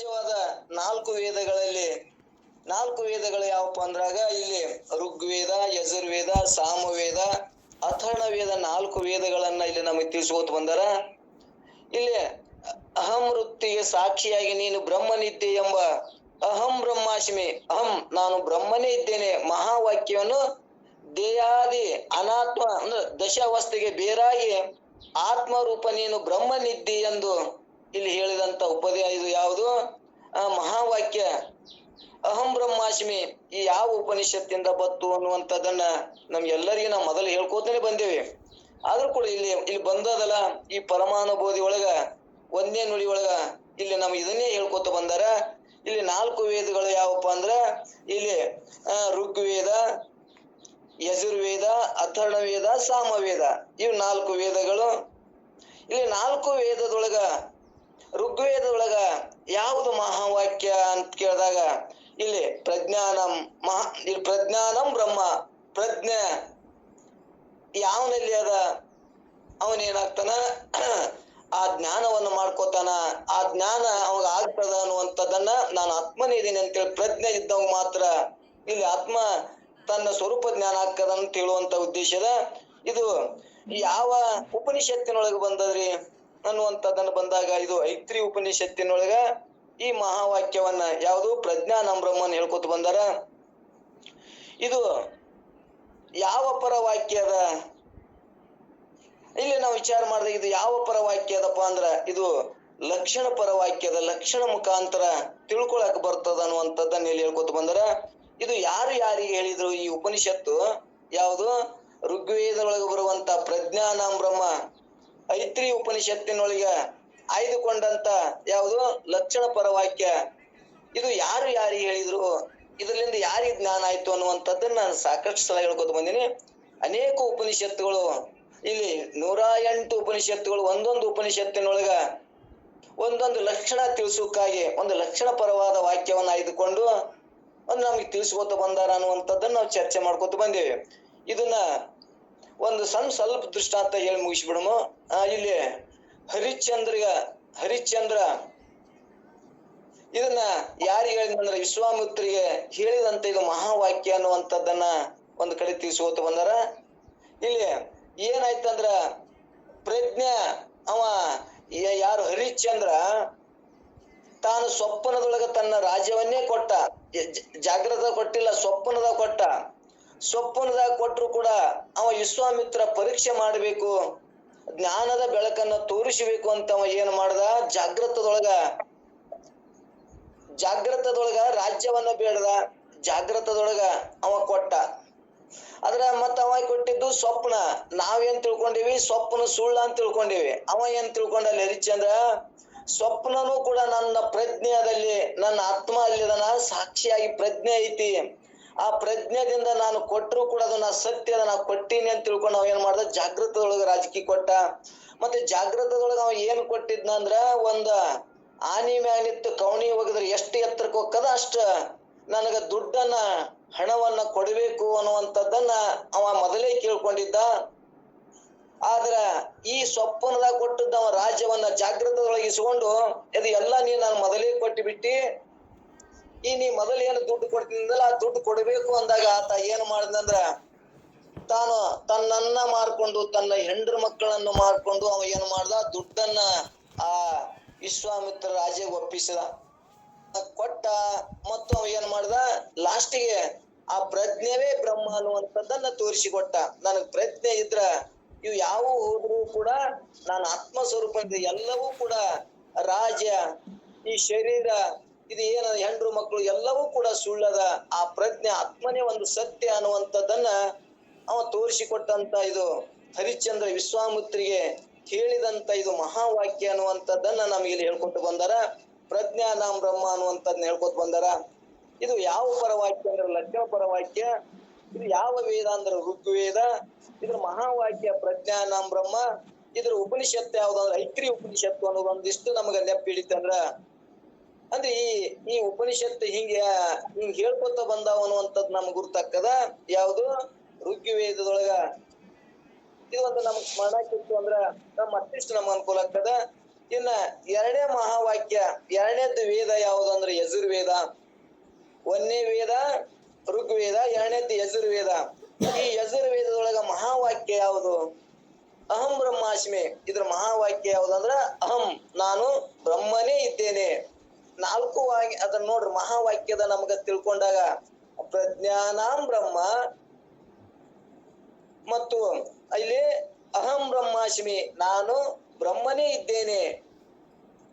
ಮುಖ್ಯವಾದ ನಾಲ್ಕು ವೇದಗಳಲ್ಲಿ, ನಾಲ್ಕು ವೇದಗಳು ಯಾವಪ್ಪ ಅಂದ್ರಾಗ, ಇಲ್ಲಿ ಋಗ್ವೇದ, ಯಜುರ್ವೇದ, ಸಾಮವೇದ ಅಥರ್ಣ ವೇದ ನಾಲ್ಕು ವೇದಗಳನ್ನ ಇಲ್ಲಿ ನಮಗೆ ತಿಳಿಸ್ಕೋತ ಬಂದಾರ. ಇಲ್ಲಿ ಅಹಂ ವೃತ್ತಿಗೆ ಸಾಕ್ಷಿಯಾಗಿ ನೀನು ಬ್ರಹ್ಮನಿದ್ದೆ ಎಂಬ ಅಹಂ ಬ್ರಹ್ಮಾಶ್ಮಿ, ಅಹಂ ನಾನು ಬ್ರಹ್ಮನೇ ಇದ್ದೇನೆ ಮಹಾವಾಕ್ಯವನ್ನು ದೇಹಾದಿ ಅನಾತ್ಮ ಅಂದ್ರೆ ದಶಾವಸ್ಥೆಗೆ ಬೇರಾಗಿ ಆತ್ಮರೂಪ ನೀನು ಬ್ರಹ್ಮನಿದ್ದಿ ಎಂದು ಇಲ್ಲಿ ಹೇಳಿದಂತ ಉಪದೇಶ ಇದು ಯಾವುದು? ಮಹಾವಾಕ್ಯ. ಅಹಂ ಬ್ರಹ್ಮಾಶ್ಮಿ ಈ ಯಾವ ಉಪನಿಷತ್ತಿಂದ ಬತ್ತು ಅನ್ನುವಂಥದ್ದನ್ನ ನಮ್ಗೆಲ್ಲರಿಗೆ ನಾವು ಮೊದಲು ಹೇಳ್ಕೋತಾನೆ ಬಂದೇವೆ. ಆದ್ರೂ ಕೂಡ ಇಲ್ಲಿ ಇಲ್ಲಿ ಬಂದದಲ್ಲ, ಈ ಪರಮಾನುಭೂತಿ ಒಳಗ, ಒಂದೇ ನುಡಿ ಒಳಗ, ಇಲ್ಲಿ ನಮ್ಗೆ ಇದನ್ನೇ ಹೇಳ್ಕೊತ ಬಂದಾರ. ಇಲ್ಲಿ ನಾಲ್ಕು ವೇದಗಳು ಯಾವಪ್ಪ ಅಂದ್ರ, ಇಲ್ಲಿ ಋಗ್ವೇದ, ಯಜುರ್ವೇದ ಅಥರ್ಣ ವೇದ ಸಾಮವೇದ. ಇವು ನಾಲ್ಕು ವೇದಗಳು. ಇಲ್ಲಿ ನಾಲ್ಕು ವೇದದೊಳಗ ಋಗ್ವೇದದೊಳಗ ಯಾವುದು ಮಹಾವಾಕ್ಯ ಅಂತ ಕೇಳಿದಾಗ, ಇಲ್ಲಿ ಪ್ರಜ್ಞಾನಂ ಮಹಾ, ಇಲ್ಲಿ ಪ್ರಜ್ಞಾನಂ ಬ್ರಹ್ಮ, ಪ್ರಜ್ಞೆ ಯಾವನಲ್ಲಿ ಅದ? ಅವನೇನಾಗ್ತಾನ? ಆ ಜ್ಞಾನವನ್ನು ಮಾಡ್ಕೋತಾನ. ಆ ಜ್ಞಾನ ಅವಾಗ ಆಗ್ತದ ಅನ್ನುವಂಥದ್ದನ್ನ ನಾನು ಆತ್ಮನೇ ಇದ್ದೀನಿ ಅಂತೇಳಿ ಪ್ರಜ್ಞೆ ಇದ್ದವ ಮಾತ್ರ. ಇಲ್ಲಿ ಆತ್ಮ ತನ್ನ ಸ್ವರೂಪ ಜ್ಞಾನ ಆಗ್ತದ ಅಂತ ಹೇಳುವಂತ ಉದ್ದೇಶದ ಇದು ಯಾವ ಉಪನಿಷತ್ತಿನೊಳಗೆ ಬಂದದ್ರಿ? ಅನ್ನುವಂಥದ್ದನ್ನ ಬಂದಾಗ ಇದು ಐತ್ರಿ ಉಪನಿಷತ್ತಿನೊಳಗ ಈ ಮಹಾವಾಕ್ಯವನ್ನ ಯಾವುದು ಪ್ರಜ್ಞಾನ ಬ್ರಹ್ಮನ್ ಹೇಳ್ಕೊತ ಬಂದಾರ. ಇದು ಯಾವ ಪರ ವಾಕ್ಯ ಅದ ಇಲ್ಲಿ ನಾವು ವಿಚಾರ ಮಾಡ್ದೆ ಇದು ಯಾವ ಪರ ವಾಕ್ಯ ಅದಪ್ಪ ಅಂದ್ರ ಇದು ಲಕ್ಷಣ ಪರ ವಾಕ್ಯದ ಲಕ್ಷಣ ಮುಖಾಂತರ ತಿಳ್ಕೊಳಕ್ ಬರ್ತದ ಅನ್ನುವಂಥದ್ದನ್ನ ಇಲ್ಲಿ ಹೇಳ್ಕೊತ ಬಂದಾರ. ಇದು ಯಾರು ಯಾರಿಗೆ ಹೇಳಿದ್ರು ಈ ಉಪನಿಷತ್ತು? ಯಾವುದು ಋಗ್ವೇದದೊಳಗೆ ಬರುವಂತ ಪ್ರಜ್ಞಾನ ಬ್ರಹ್ಮ ಐತ್ರಿ ಉಪನಿಷತ್ತಿನೊಳಗೆ ಆಯ್ದುಕೊಂಡಂತ ಯಾವುದು ಲಕ್ಷಣ ಪರವಾಕ್ಯ. ಇದು ಯಾರು ಯಾರು ಹೇಳಿದ್ರು? ಇದರಿಂದ ಯಾರಿಗೆ ಜ್ಞಾನ ಆಯ್ತು ಅನ್ನುವಂಥದ್ದನ್ನ ನಾನು ಸಾಕಷ್ಟು ಸಲ ಹೇಳ್ಕೊತ ಬಂದೀನಿ. ಅನೇಕ ಉಪನಿಷತ್ತುಗಳು, ಇಲ್ಲಿ ನೂರ ಎಂಟು ಉಪನಿಷತ್ತುಗಳು ಒಂದೊಂದು ಉಪನಿಷತ್ತಿನೊಳಗ ಒಂದೊಂದು ಲಕ್ಷಣ ತಿಳಿಸೋಕ್ಕಾಗಿ, ಒಂದು ಲಕ್ಷಣ ಪರವಾದ ವಾಕ್ಯವನ್ನು ಆಯ್ದುಕೊಂಡು, ಒಂದು ನಮಗೆ ತಿಳಿಸ್ಕೊತ ಬಂದಾರ ಅನ್ನುವಂಥದ್ದನ್ನ ನಾವು ಚರ್ಚೆ ಮಾಡ್ಕೊತ ಬಂದೇವೆ. ಇದನ್ನ ಒಂದು ಸಣ್ಣ ಸ್ವಲ್ಪ ದೃಷ್ಟಾಂತ ಹೇಳಿ ಮುಗಿಸ್ಬಿಡಮ. ಇಲ್ಲಿ ಹರಿಶ್ಚಂದ್ರಗ, ಹರಿಶ್ಚಂದ್ರ, ಇದನ್ನ ಯಾರಿಗೆ ಹೇಳಿದಂದ್ರೆ ವಿಶ್ವಾಮಿತ್ರಿಗೆ ಹೇಳಿದಂತ ಇದು ಮಹಾವಾಕ್ಯ ಅನ್ನುವಂಥದ್ದನ್ನ ಒಂದು ಕಡೆ ತಿಳಿಸ್ಕೋತ ಬಂದಾರ. ಇಲ್ಲಿ ಏನಾಯ್ತಂದ್ರ ಪ್ರಜ್ಞೆ, ಅವ ಯಾರು ಹರಿಶ್ಚಂದ್ರ, ತಾನು ಸ್ವಪ್ನದೊಳಗ ತನ್ನ ರಾಜ್ಯವನ್ನೇ ಕೊಟ್ಟ ಜಾಗ್ರತ ಕೊಟ್ಟಿಲ್ಲ, ಸ್ವಪ್ನದ ಕೊಟ್ಟ. ಸ್ವಪ್ನದಾಗ ಕೊಟ್ರು ಕೂಡ ಅವ ವಿಶ್ವಾಮಿತ್ರ ಪರೀಕ್ಷೆ ಮಾಡಬೇಕು, ಜ್ಞಾನದ ಬೆಳಕನ್ನ ತೋರಿಸಬೇಕು ಅಂತ ಅವ ಏನ್ ಮಾಡ್ದ? ಜಾಗ್ರತದೊಳಗ ಜಾಗ್ರತದೊಳಗ ರಾಜ್ಯವನ್ನ ಬೇಡದ. ಜಾಗ್ರತದೊಳಗ ಅವ ಕೊಟ್ಟ. ಅದ್ರ ಮತ್ತ ಅವ ಕೊಟ್ಟಿದ್ದು ಸ್ವಪ್ನ. ನಾವೇನ್ ತಿಳ್ಕೊಂಡಿವಿ? ಸ್ವಪ್ನ ಸುಳ್ಳ ಅಂತ ತಿಳ್ಕೊಂಡಿವಿ. ಅವ ಏನ್ ತಿಳ್ಕೊಂಡ ನೆರಿಚಂದ್ರ? ಸ್ವಪ್ನನು ಕೂಡ ನನ್ನ ಪ್ರಜ್ಞೆಯಲ್ಲಿ, ನನ್ನ ಆತ್ಮ ಅಲ್ಲಿದನ ಸಾಕ್ಷಿಯಾಗಿ ಪ್ರಜ್ಞೆ ಐತಿ. ಆ ಪ್ರಜ್ಞೆದಿಂದ ನಾನು ಕೊಟ್ಟರು ಕೂಡ ಅದನ್ನ ಸತ್ಯ ನಾ ಕೊಟ್ಟೀನಿ ಅಂತ ತಿಳ್ಕೊಂಡು ನಾವು ಏನ್ ಮಾಡ್ದ? ಜಾಗೃತದೊಳಗ ರಾಜಕೀಯ ಕೊಟ್ಟ. ಮತ್ತೆ ಜಾಗೃತದೊಳಗ ಅವ ಏನ್ ಕೊಟ್ಟಿದ್ನ ಅಂದ್ರ ಒಂದ ಆನಿ ಮ್ಯಾಲಿತ್ತು ಕವಣಿ ಒಗದ್ರೆ ಎಷ್ಟು ಎತ್ತರಕ್ಕೆ ಹೋಗ್ತದ ಅಷ್ಟ ನನಗ ದುಡ್ಡನ್ನ, ಹಣವನ್ನ ಕೊಡಬೇಕು ಅನ್ನುವಂಥದ್ದನ್ನ ಅವ ಮೊದಲೇ ಕೇಳ್ಕೊಂಡಿದ್ದ. ಆದ್ರ ಈ ಸ್ವಪ್ನದಾಗ ಕೊಟ್ಟದ್ದ ಅವ ರಾಜ್ಯವನ್ನ ಜಾಗೃತದೊಳಗಿಸಿಕೊಂಡು ಇದು ಎಲ್ಲ ನೀನ್ ನಾನು ಮೊದಲೇ ಕೊಟ್ಟು ಬಿಟ್ಟಿ ಈ ನೀ ಮೊದಲು ಏನು ದುಡ್ಡು ಕೊಡ್ತಿದ್ದಲ್ಲ ಆ ದುಡ್ಡು ಕೊಡಬೇಕು ಅಂದಾಗ ಆತ ಏನು ಮಾಡಿದಂದ್ರ ತಾನು ತನ್ನನ್ನ ಮಾರ್ಕೊಂಡು ತನ್ನ ಹೆಂಡ್ರ ಮಕ್ಕಳನ್ನು ಮಾರ್ಕೊಂಡು ಅವ ಏನು ಮಾಡ್ದ? ದುಡ್ಡನ್ನ ಆ ವಿಶ್ವಾಮಿತ್ರ ರಾಜೆಗೆ ಒಪ್ಪಿಸಿದ. ಕೊಟ್ಟ ಮತ್ತು ಅವ ಏನ್ ಮಾಡ್ದ? ಲಾಸ್ಟಿಗೆ ಆ ಪ್ರಜ್ಞೆವೇ ಬ್ರಹ್ಮ ಅನ್ನುವಂಥದ್ದನ್ನ ತೋರಿಸಿಕೊಟ್ಟ. ನನಗ್ ಪ್ರಜ್ಞೆ ಇದ್ರ ಇವು ಯಾವ ಹೋದ್ರು ಕೂಡ ನಾನು ಆತ್ಮ ಸ್ವರೂಪ ಎಲ್ಲವೂ ಕೂಡ ರಾಜ್ಯ, ಈ ಶರೀರ ಇದು ಏನ ಹೆಂಡ್ರು ಮಕ್ಕಳು ಎಲ್ಲವೂ ಕೂಡ ಸುಳ್ಳದ ಆ ಪ್ರಜ್ಞೆ ಆತ್ಮನೇ ಒಂದು ಸತ್ಯ ಅನ್ನುವಂಥದ್ದನ್ನ ಅವ ತೋರಿಸಿಕೊಟ್ಟಂತ ಇದು ಹರಿಶ್ಚಂದ್ರ ವಿಶ್ವಾಮಿತ್ರಿಗೆ ಹೇಳಿದಂತ ಇದು ಮಹಾವಾಕ್ಯ ಅನ್ನುವಂಥದ್ದನ್ನ ನಮಗೆ ಇಲ್ಲಿ ಹೇಳ್ಕೊಟ್ಟು ಬಂದಾರ. ಪ್ರಜ್ಞಾನಾಂ ಬ್ರಹ್ಮ ಅನ್ನುವಂಥದ್ದನ್ನ ಹೇಳ್ಕೊತ ಬಂದಾರ. ಇದು ಯಾವ ಪರವಾಕ್ಯ ಅಂದ್ರೆ ಲಕ್ಷಣ ಪರವಾಕ್ಯ, ಇದು ಯಾವ ವೇದ ಅಂದ್ರೆ ಋಗ್ವೇದ, ಇದ್ರ ಮಹಾವಾಕ್ಯ ಪ್ರಜ್ಞಾನಾಂ ಬ್ರಹ್ಮ, ಇದ್ರ ಉಪನಿಷತ್ತು ಯಾವ್ದಂದ್ರೆ ಐತ್ರಿ ಉಪನಿಷತ್ತು ಅನ್ನೋದೊಂದಿಷ್ಟು ನಮಗ ನೆಪ್ ಹಿಡಿತಂದ್ರ ಅಂದ್ರೆ ಈ ಈ ಉಪನಿಷತ್ತು ಹಿಂಗೆ, ಹಿಂಗ್ ಹೇಳ್ಕೊತ ಬಂದಾವ ಅನ್ನುವಂಥದ್ದು ನಮ್ಗೆ ಗುರ್ತಕ್ಕದ ಯಾವುದು? ಋಗ್ವೇದದೊಳಗ ಇದು ಒಂದು ನಮ್ಗ್ ಸ್ಮರಣಕ್ಕಿತ್ತು ಅಂದ್ರ ನಮ್ ಮತ್ತಿಷ್ಟು ನಮ್ಗೆ ಅನುಕೂಲ ಆಗ್ತದ. ಇನ್ನ ಎರಡನೇ ಮಹಾವಾಕ್ಯ, ಎರಡನೇದ್ದು ವೇದ ಯಾವುದು ಯಜುರ್ವೇದ. ಒಂದನೇ ವೇದ, ಋಗ್ವೇದ, ಎರಡನೇದ್ದು ಯಜುರ್ವೇದ. ಈ ಯಜುರ್ವೇದದೊಳಗ ಮಹಾವಾಕ್ಯ ಯಾವುದು? ಅಹಂ ಬ್ರಹ್ಮಾಶ್ಮಿ ಇದ್ರ ಮಹಾವಾಕ್ಯ ಯಾವ್ದಂದ್ರ ಅಹಂ, ನಾನು ಬ್ರಹ್ಮನೇ ಇದ್ದೇನೆ. ನಾಲ್ಕು ವಾಕ್ಯ ಅದನ್ನ ನೋಡ್ರಿ ಮಹಾವಾಕ್ಯದ ನಮಗ ತಿಳ್ಕೊಂಡಾಗ, ಪ್ರಜ್ಞಾನಾಂ ಬ್ರಹ್ಮ ಮತ್ತು ಇಲ್ಲಿ ಅಹಂ ಬ್ರಹ್ಮಾಸ್ಮಿ ನಾನು ಬ್ರಹ್ಮನೇ ಇದ್ದೇನೆ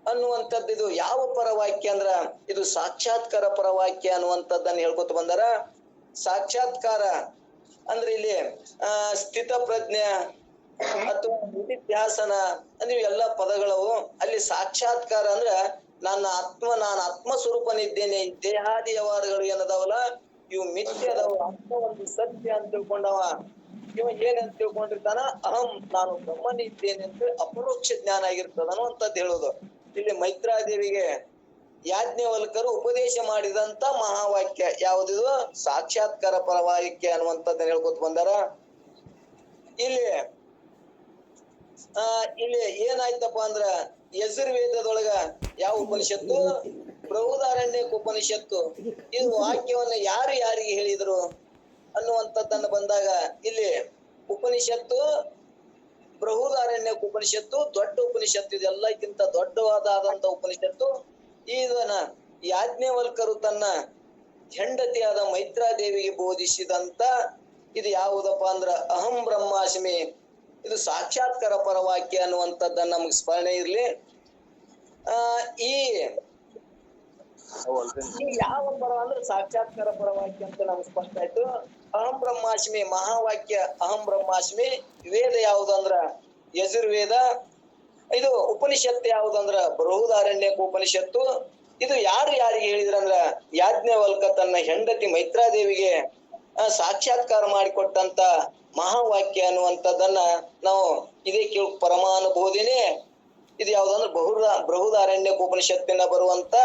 ಅನ್ನುವಂಥದ್ದು ಇದು ಯಾವ ಪರವಾಕ್ಯ ಅಂದ್ರ, ಇದು ಸಾಕ್ಷಾತ್ಕಾರ ಪರವಾಕ್ಯ ಅನ್ನುವಂಥದ್ದನ್ನು ಹೇಳ್ಕೊತ ಬಂದಾರ. ಸಾಕ್ಷಾತ್ಕಾರ ಅಂದ್ರೆ ಇಲ್ಲಿ, ಆ, ಸ್ಥಿತ ಪ್ರಜ್ಞೆ ಅಥವಾ ಅಂದ್ರೆ ಇವೆಲ್ಲ ಪದಗಳವು ಅಲ್ಲಿ ಸಾಕ್ಷಾತ್ಕಾರ ಅಂದ್ರ ನನ್ನ ಆತ್ಮ, ನಾನು ಆತ್ಮ ಸ್ವರೂಪನಿದ್ದೇನೆ ದೇಹಾದಿ ವ್ಯವಹಾರಗಳು ಏನದವಲ್ಲ? ಇವು ಮಿಥ್ಯ ಅದಾವ ಆತ್ಮ ಸತ್ಯ ಅಂತ ತಿಳ್ಕೊಂಡವ. ಇವ ಏನಂತ ತಿಳ್ಕೊಂಡಿರ್ತಾನ? ಅಹಂ, ನಾನು ಬ್ರಹ್ಮನಿದ್ದೇನೆ ಅಂತ ಅಪರೋಕ್ಷ ಜ್ಞಾನ ಆಗಿರ್ತದ ಅಂತದ್ ಹೇಳೋದು. ಇಲ್ಲಿ ಮೈತ್ರಾದೇವಿಗೆ ಯಾಜ್ಞವಲ್ಕರು ಉಪದೇಶ ಮಾಡಿದಂತ ಮಹಾವಾಕ್ಯ ಯಾವ್ದಿದು? ಸಾಕ್ಷಾತ್ಕಾರ ಪರವಾಕ್ಯ ಅನ್ನುವಂಥದ್ದನ್ನ ಹೇಳ್ಕೊತ ಬಂದಾರ. ಇಲ್ಲಿ, ಆ, ಇಲ್ಲಿ ಏನಾಯ್ತಪ್ಪ ಅಂದ್ರ ಯಜುರ್ವೇದದೊಳಗ ಯಾವ ಉಪನಿಷತ್ತು? ಬೃಹದಾರಣ್ಯಕ ಉಪನಿಷತ್ತು ಇದು ವಾಕ್ಯವನ್ನ ಯಾರು ಯಾರಿಗೆ ಹೇಳಿದ್ರು ಅನ್ನುವಂಥದ್ದನ್ನು ಬಂದಾಗ ಇಲ್ಲಿ ಉಪನಿಷತ್ತು ಬೃಹುದಾರಣ್ಯ ಉಪನಿಷತ್ತು ದೊಡ್ಡ ಉಪನಿಷತ್ತು, ಇದೆಲ್ಲಕ್ಕಿಂತ ದೊಡ್ಡವಾದಂತ ಉಪನಿಷತ್ತು. ಇದನ್ನ ಯಾಜ್ಞವಲ್ಕರು ತನ್ನ ಹೆಂಡತಿಯಾದ ಮೈತ್ರಾದೇವಿಗೆ ಬೋಧಿಸಿದಂತ ಇದು ಯಾವುದಪ್ಪ ಅಂದ್ರ ಅಹಂ ಬ್ರಹ್ಮಾಸ್ಮಿ ಇದು ಸಾಕ್ಷಾತ್ಕಾರ ಪರವಾಕ್ಯ ಅನ್ನುವಂಥದ್ದನ್ನ ನಮಗೆ ಸ್ಮರಣೆ ಇರ್ಲಿ. ಆ, ಈ ಯಾವ ಪರ ಅಂದ್ರೆ ಸಾಕ್ಷಾತ್ಕಾರ ಪರವಾಕ್ಯ ಅಂತ ನಮ್ಗೆ ಸ್ಪಷ್ಟ ಆಯ್ತು. ಅಹಂ ಬ್ರಹ್ಮಾಸ್ಮಿ, ಮಹಾವಾಕ್ಯ ಅಹಂ ಬ್ರಹ್ಮಾಸ್ಮಿ, ವೇದ ಯಾವುದಂದ್ರ ಯಜುರ್ವೇದ, ಇದು ಉಪನಿಷತ್ತು ಯಾವುದಂದ್ರ ಬೃಹದಾರಣ್ಯಕ ಉಪನಿಷತ್ತು. ಇದು ಯಾರು ಯಾರಿಗೆ ಹೇಳಿದ್ರಂದ್ರ ಯಾಜ್ಞವಲ್ಕ ತನ್ನ ಹೆಂಡತಿ ಮೈತ್ರಾದೇವಿಗೆ ಸಾಕ್ಷಾತ್ಕಾರ ಮಾಡಿಕೊಟ್ಟಂತ ಮಹಾವಾಕ್ಯ ಅನ್ನುವಂಥದ್ದನ್ನ ನಾವು ಇದೇ ಕೇಳ ಪರಮಾನುಭೂತಿನೇ ಇದು ಯಾವ್ದಂದ್ರೆ ಬಹುದ ಬೃಹುದಾರಣ್ಯ ಉಪನಿಷತ್ತಿನ ಬರುವಂತ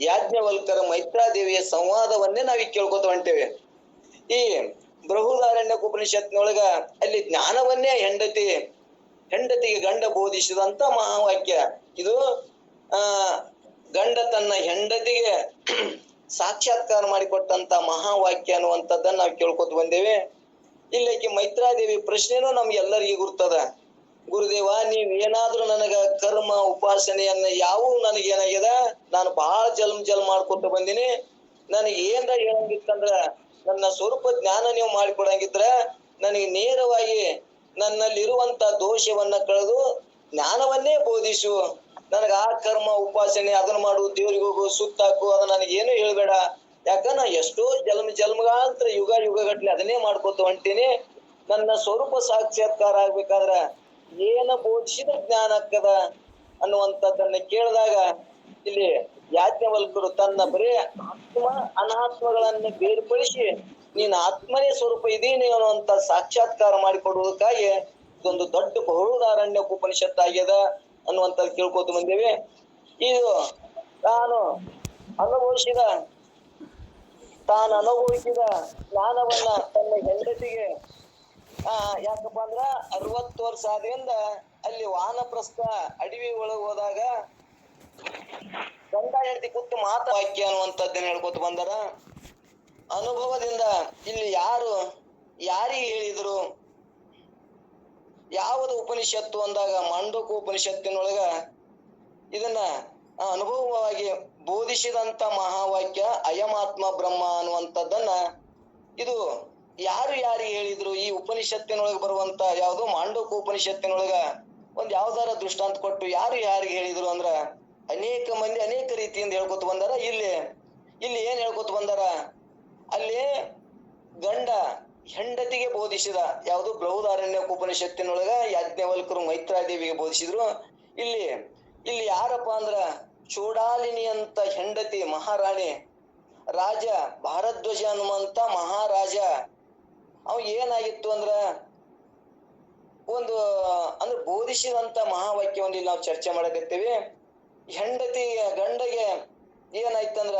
ಯಾಜ್ಞವಲ್ಕರ ಮೈತ್ರಾದೇವಿಯ ಸಂವಾದವನ್ನೇ ನಾವೀಗ ಕೇಳ್ಕೊತ ಹೊಂಟೇವೆ ಈ ಬೃಹುದಾರಣ್ಯ ಉಪನಿಷತ್ನೊಳಗ ಅಲ್ಲಿ ಜ್ಞಾನವನ್ನೇ ಹೆಂಡತಿ, ಹೆಂಡತಿಗೆ ಗಂಡ ಬೋಧಿಸಿದಂತ ಮಹಾವಾಕ್ಯ. ಇದು, ಆ, ಗಂಡ ತನ್ನ ಹೆಂಡತಿಗೆ ಸಾಕ್ಷಾತ್ಕಾರ ಮಾಡಿಕೊಟ್ಟಂತ ಮಹಾವಾಕ್ಯ ಅನ್ನುವಂಥದ್ದನ್ನ ನಾವು ಕೇಳ್ಕೊತ ಬಂದೇವೆ. ಇಲ್ಲಕ್ಕೆ ಮೈತ್ರಾದೇವಿ ಪ್ರಶ್ನೆನೂ ನಮ್ಗೆಲ್ಲರಿಗೂ ಗುರ್ತದ. ಗುರುದೇವ, ನೀವ್ ಏನಾದ್ರೂ ನನಗ ಕರ್ಮ, ಉಪಾಸನೆಯನ್ನ ಯಾವ ನನಗೆ ಏನಾಗ್ಯದ ನಾನು ಬಹಳ ಜಲ್ಮ್ ಜಲ್ ಮಾಡ್ಕೊತ ಬಂದಿನಿ. ನನಗೆ ಏನ್ರ ಹೇಳಂಗಿತ್ತಂದ್ರ, ನನ್ನ ಸ್ವರೂಪ ಜ್ಞಾನ ನೀವು ಮಾಡಿಕೊಡಂಗಿದ್ರ, ನನಗೆ ನೇರವಾಗಿ ನನ್ನಲ್ಲಿರುವಂತ ದೋಷವನ್ನ ಕಳೆದು ಜ್ಞಾನವನ್ನೇ ಬೋಧಿಸು. ನನಗ ಆ ಕರ್ಮ, ಉಪಾಸನೆ, ಅದನ್ನ ಮಾಡು, ದೇವ್ರಿಗೆ ಹೋಗು ಅದನ್ನ ಅದ ನನಗೇನು ಹೇಳ್ಬೇಡ. ಯಾಕ ನಾ ಎಷ್ಟೋ ಜನ್ಮ, ಜನ್ಮಗಾಂತರ ಯುಗ, ಯುಗಗಟ್ಲೆ ಅದನ್ನೇ ಮಾಡ್ಕೊತ ಹೊಂಟೀನಿ ನನ್ನ ಸ್ವರೂಪ ಸಾಕ್ಷಾತ್ಕಾರ ಆಗ್ಬೇಕಾದ್ರ ಏನ ಬೋಧಿಸಿದ ಜ್ಞಾನ ಆಗ್ತದ ಅನ್ನುವಂಥದ್ದನ್ನ ಕೇಳಿದಾಗ ಇಲ್ಲಿ ಯಾಜ್ಞವಲ್ಕರು ತನ್ನ ಬರೇ ಆತ್ಮ ಅನಾತ್ಮಗಳನ್ನ ಬೇರ್ಪಡಿಸಿ, ನೀನ್ ಆತ್ಮನೇ ಸ್ವರೂಪ ಇದೀನಿ ಅನ್ನುವಂತ ಸಾಕ್ಷಾತ್ಕಾರ ಮಾಡಿಕೊಡುವುದಕ್ಕಾಗಿ ಇದೊಂದು ದೊಡ್ಡ ಬಹುದಾರಣ್ಯ ಉಪನಿಷತ್ ಕೇಳ್ಕೋತ ಕೇಳ್ಕೊತ ಬಂದೇವೆ. ಇದು ತಾನು ಅನುಭವಿಸಿದ ತಾನು ಅನುಭವಿಸಿದ ಜ್ಞಾನವನ್ನ ತನ್ನ ಹೆಂಡತಿಗೆ, ಆ, ಯಾಕಪ್ಪ ಅಂದ್ರ ಅರವತ್ತು ವರ್ಷ ಆದ್ರಿಂದ ಅಲ್ಲಿ ವಾನಪ್ರಸ್ಥ ಅಡವಿ ಒಳಗೆ ಹೋದಾಗ ಗಂಡ ಹೆಂಡತಿ ಕೂತು ಮಾತ ವಾಕ್ಯ ಅನ್ನುವಂಥದ್ದನ್ನ ಹೇಳ್ಕೊತ ಬಂದಾರ. ಅನುಭವದಿಂದ ಇಲ್ಲಿ ಯಾರು, ಯಾರಿಗೆ ಹೇಳಿದ್ರು? ಯಾವುದು ಉಪನಿಷತ್ತು ಅಂದಾಗ ಮಾಂಡೋಕ ಉಪನಿಷತ್ತಿನೊಳಗ ಇದನ್ನ ಅನುಭವವಾಗಿ ಬೋಧಿಸಿದಂತ ಮಹಾವಾಕ್ಯ ಅಯಮಾತ್ಮ ಬ್ರಹ್ಮ ಅನ್ನುವಂಥದ್ದನ್ನ ಇದು ಯಾರು ಯಾರಿಗೆ ಹೇಳಿದ್ರು ಈ ಉಪನಿಷತ್ತಿನೊಳಗೆ ಬರುವಂತ ಯಾವುದು ಮಾಂಡೋಕ ಉಪನಿಷತ್ತಿನೊಳಗ ಒಂದ್ ಯಾವ್ದಾರ ದೃಷ್ಟಾಂತ ಕೊಟ್ಟು ಯಾರು ಯಾರಿಗೆ ಹೇಳಿದ್ರು ಅಂದ್ರ ಅನೇಕ ಮಂದಿ ಅನೇಕ ರೀತಿಯಿಂದ ಹೇಳ್ಕೊತ ಬಂದಾರ. ಇಲ್ಲಿ ಇಲ್ಲಿ ಏನ್ ಹೇಳ್ಕೊತ ಬಂದಾರ? ಅಲ್ಲಿ ಗಂಡ ಹೆಂಡತಿಗೆ ಬೋಧಿಸಿದ ಯಾವುದು ಬೃಹದಾರಣ್ಯ ಉಪನಿಷತ್ತಿನೊಳಗ ಯಾಜ್ಞವಲ್ಕರು ಮೈತ್ರಾದೇವಿಗೆ ಬೋಧಿಸಿದ್ರು. ಇಲ್ಲಿ ಇಲ್ಲಿ ಯಾರಪ್ಪ ಅಂದ್ರ ಚೂಡಾಲಿನಿ ಅಂತ ಹೆಂಡತಿ ಮಹಾರಾಣಿ ರಾಜ ಭಾರದ್ವಜ ಅನ್ನುವಂತ ಮಹಾರಾಜ. ಅವ ಏನಾಗಿತ್ತು ಅಂದ್ರ ಒಂದು, ಅಂದ್ರೆ ಬೋಧಿಸಿದಂತ ಮಹಾವಾಕ್ಯ ಒಂದು ಇಲ್ಲಿ ನಾವು ಚರ್ಚೆ ಮಾಡಕತ್ತೀವಿ. ಹೆಂಡತಿ ಗಂಡಗೆ ಏನಾಯ್ತಂದ್ರ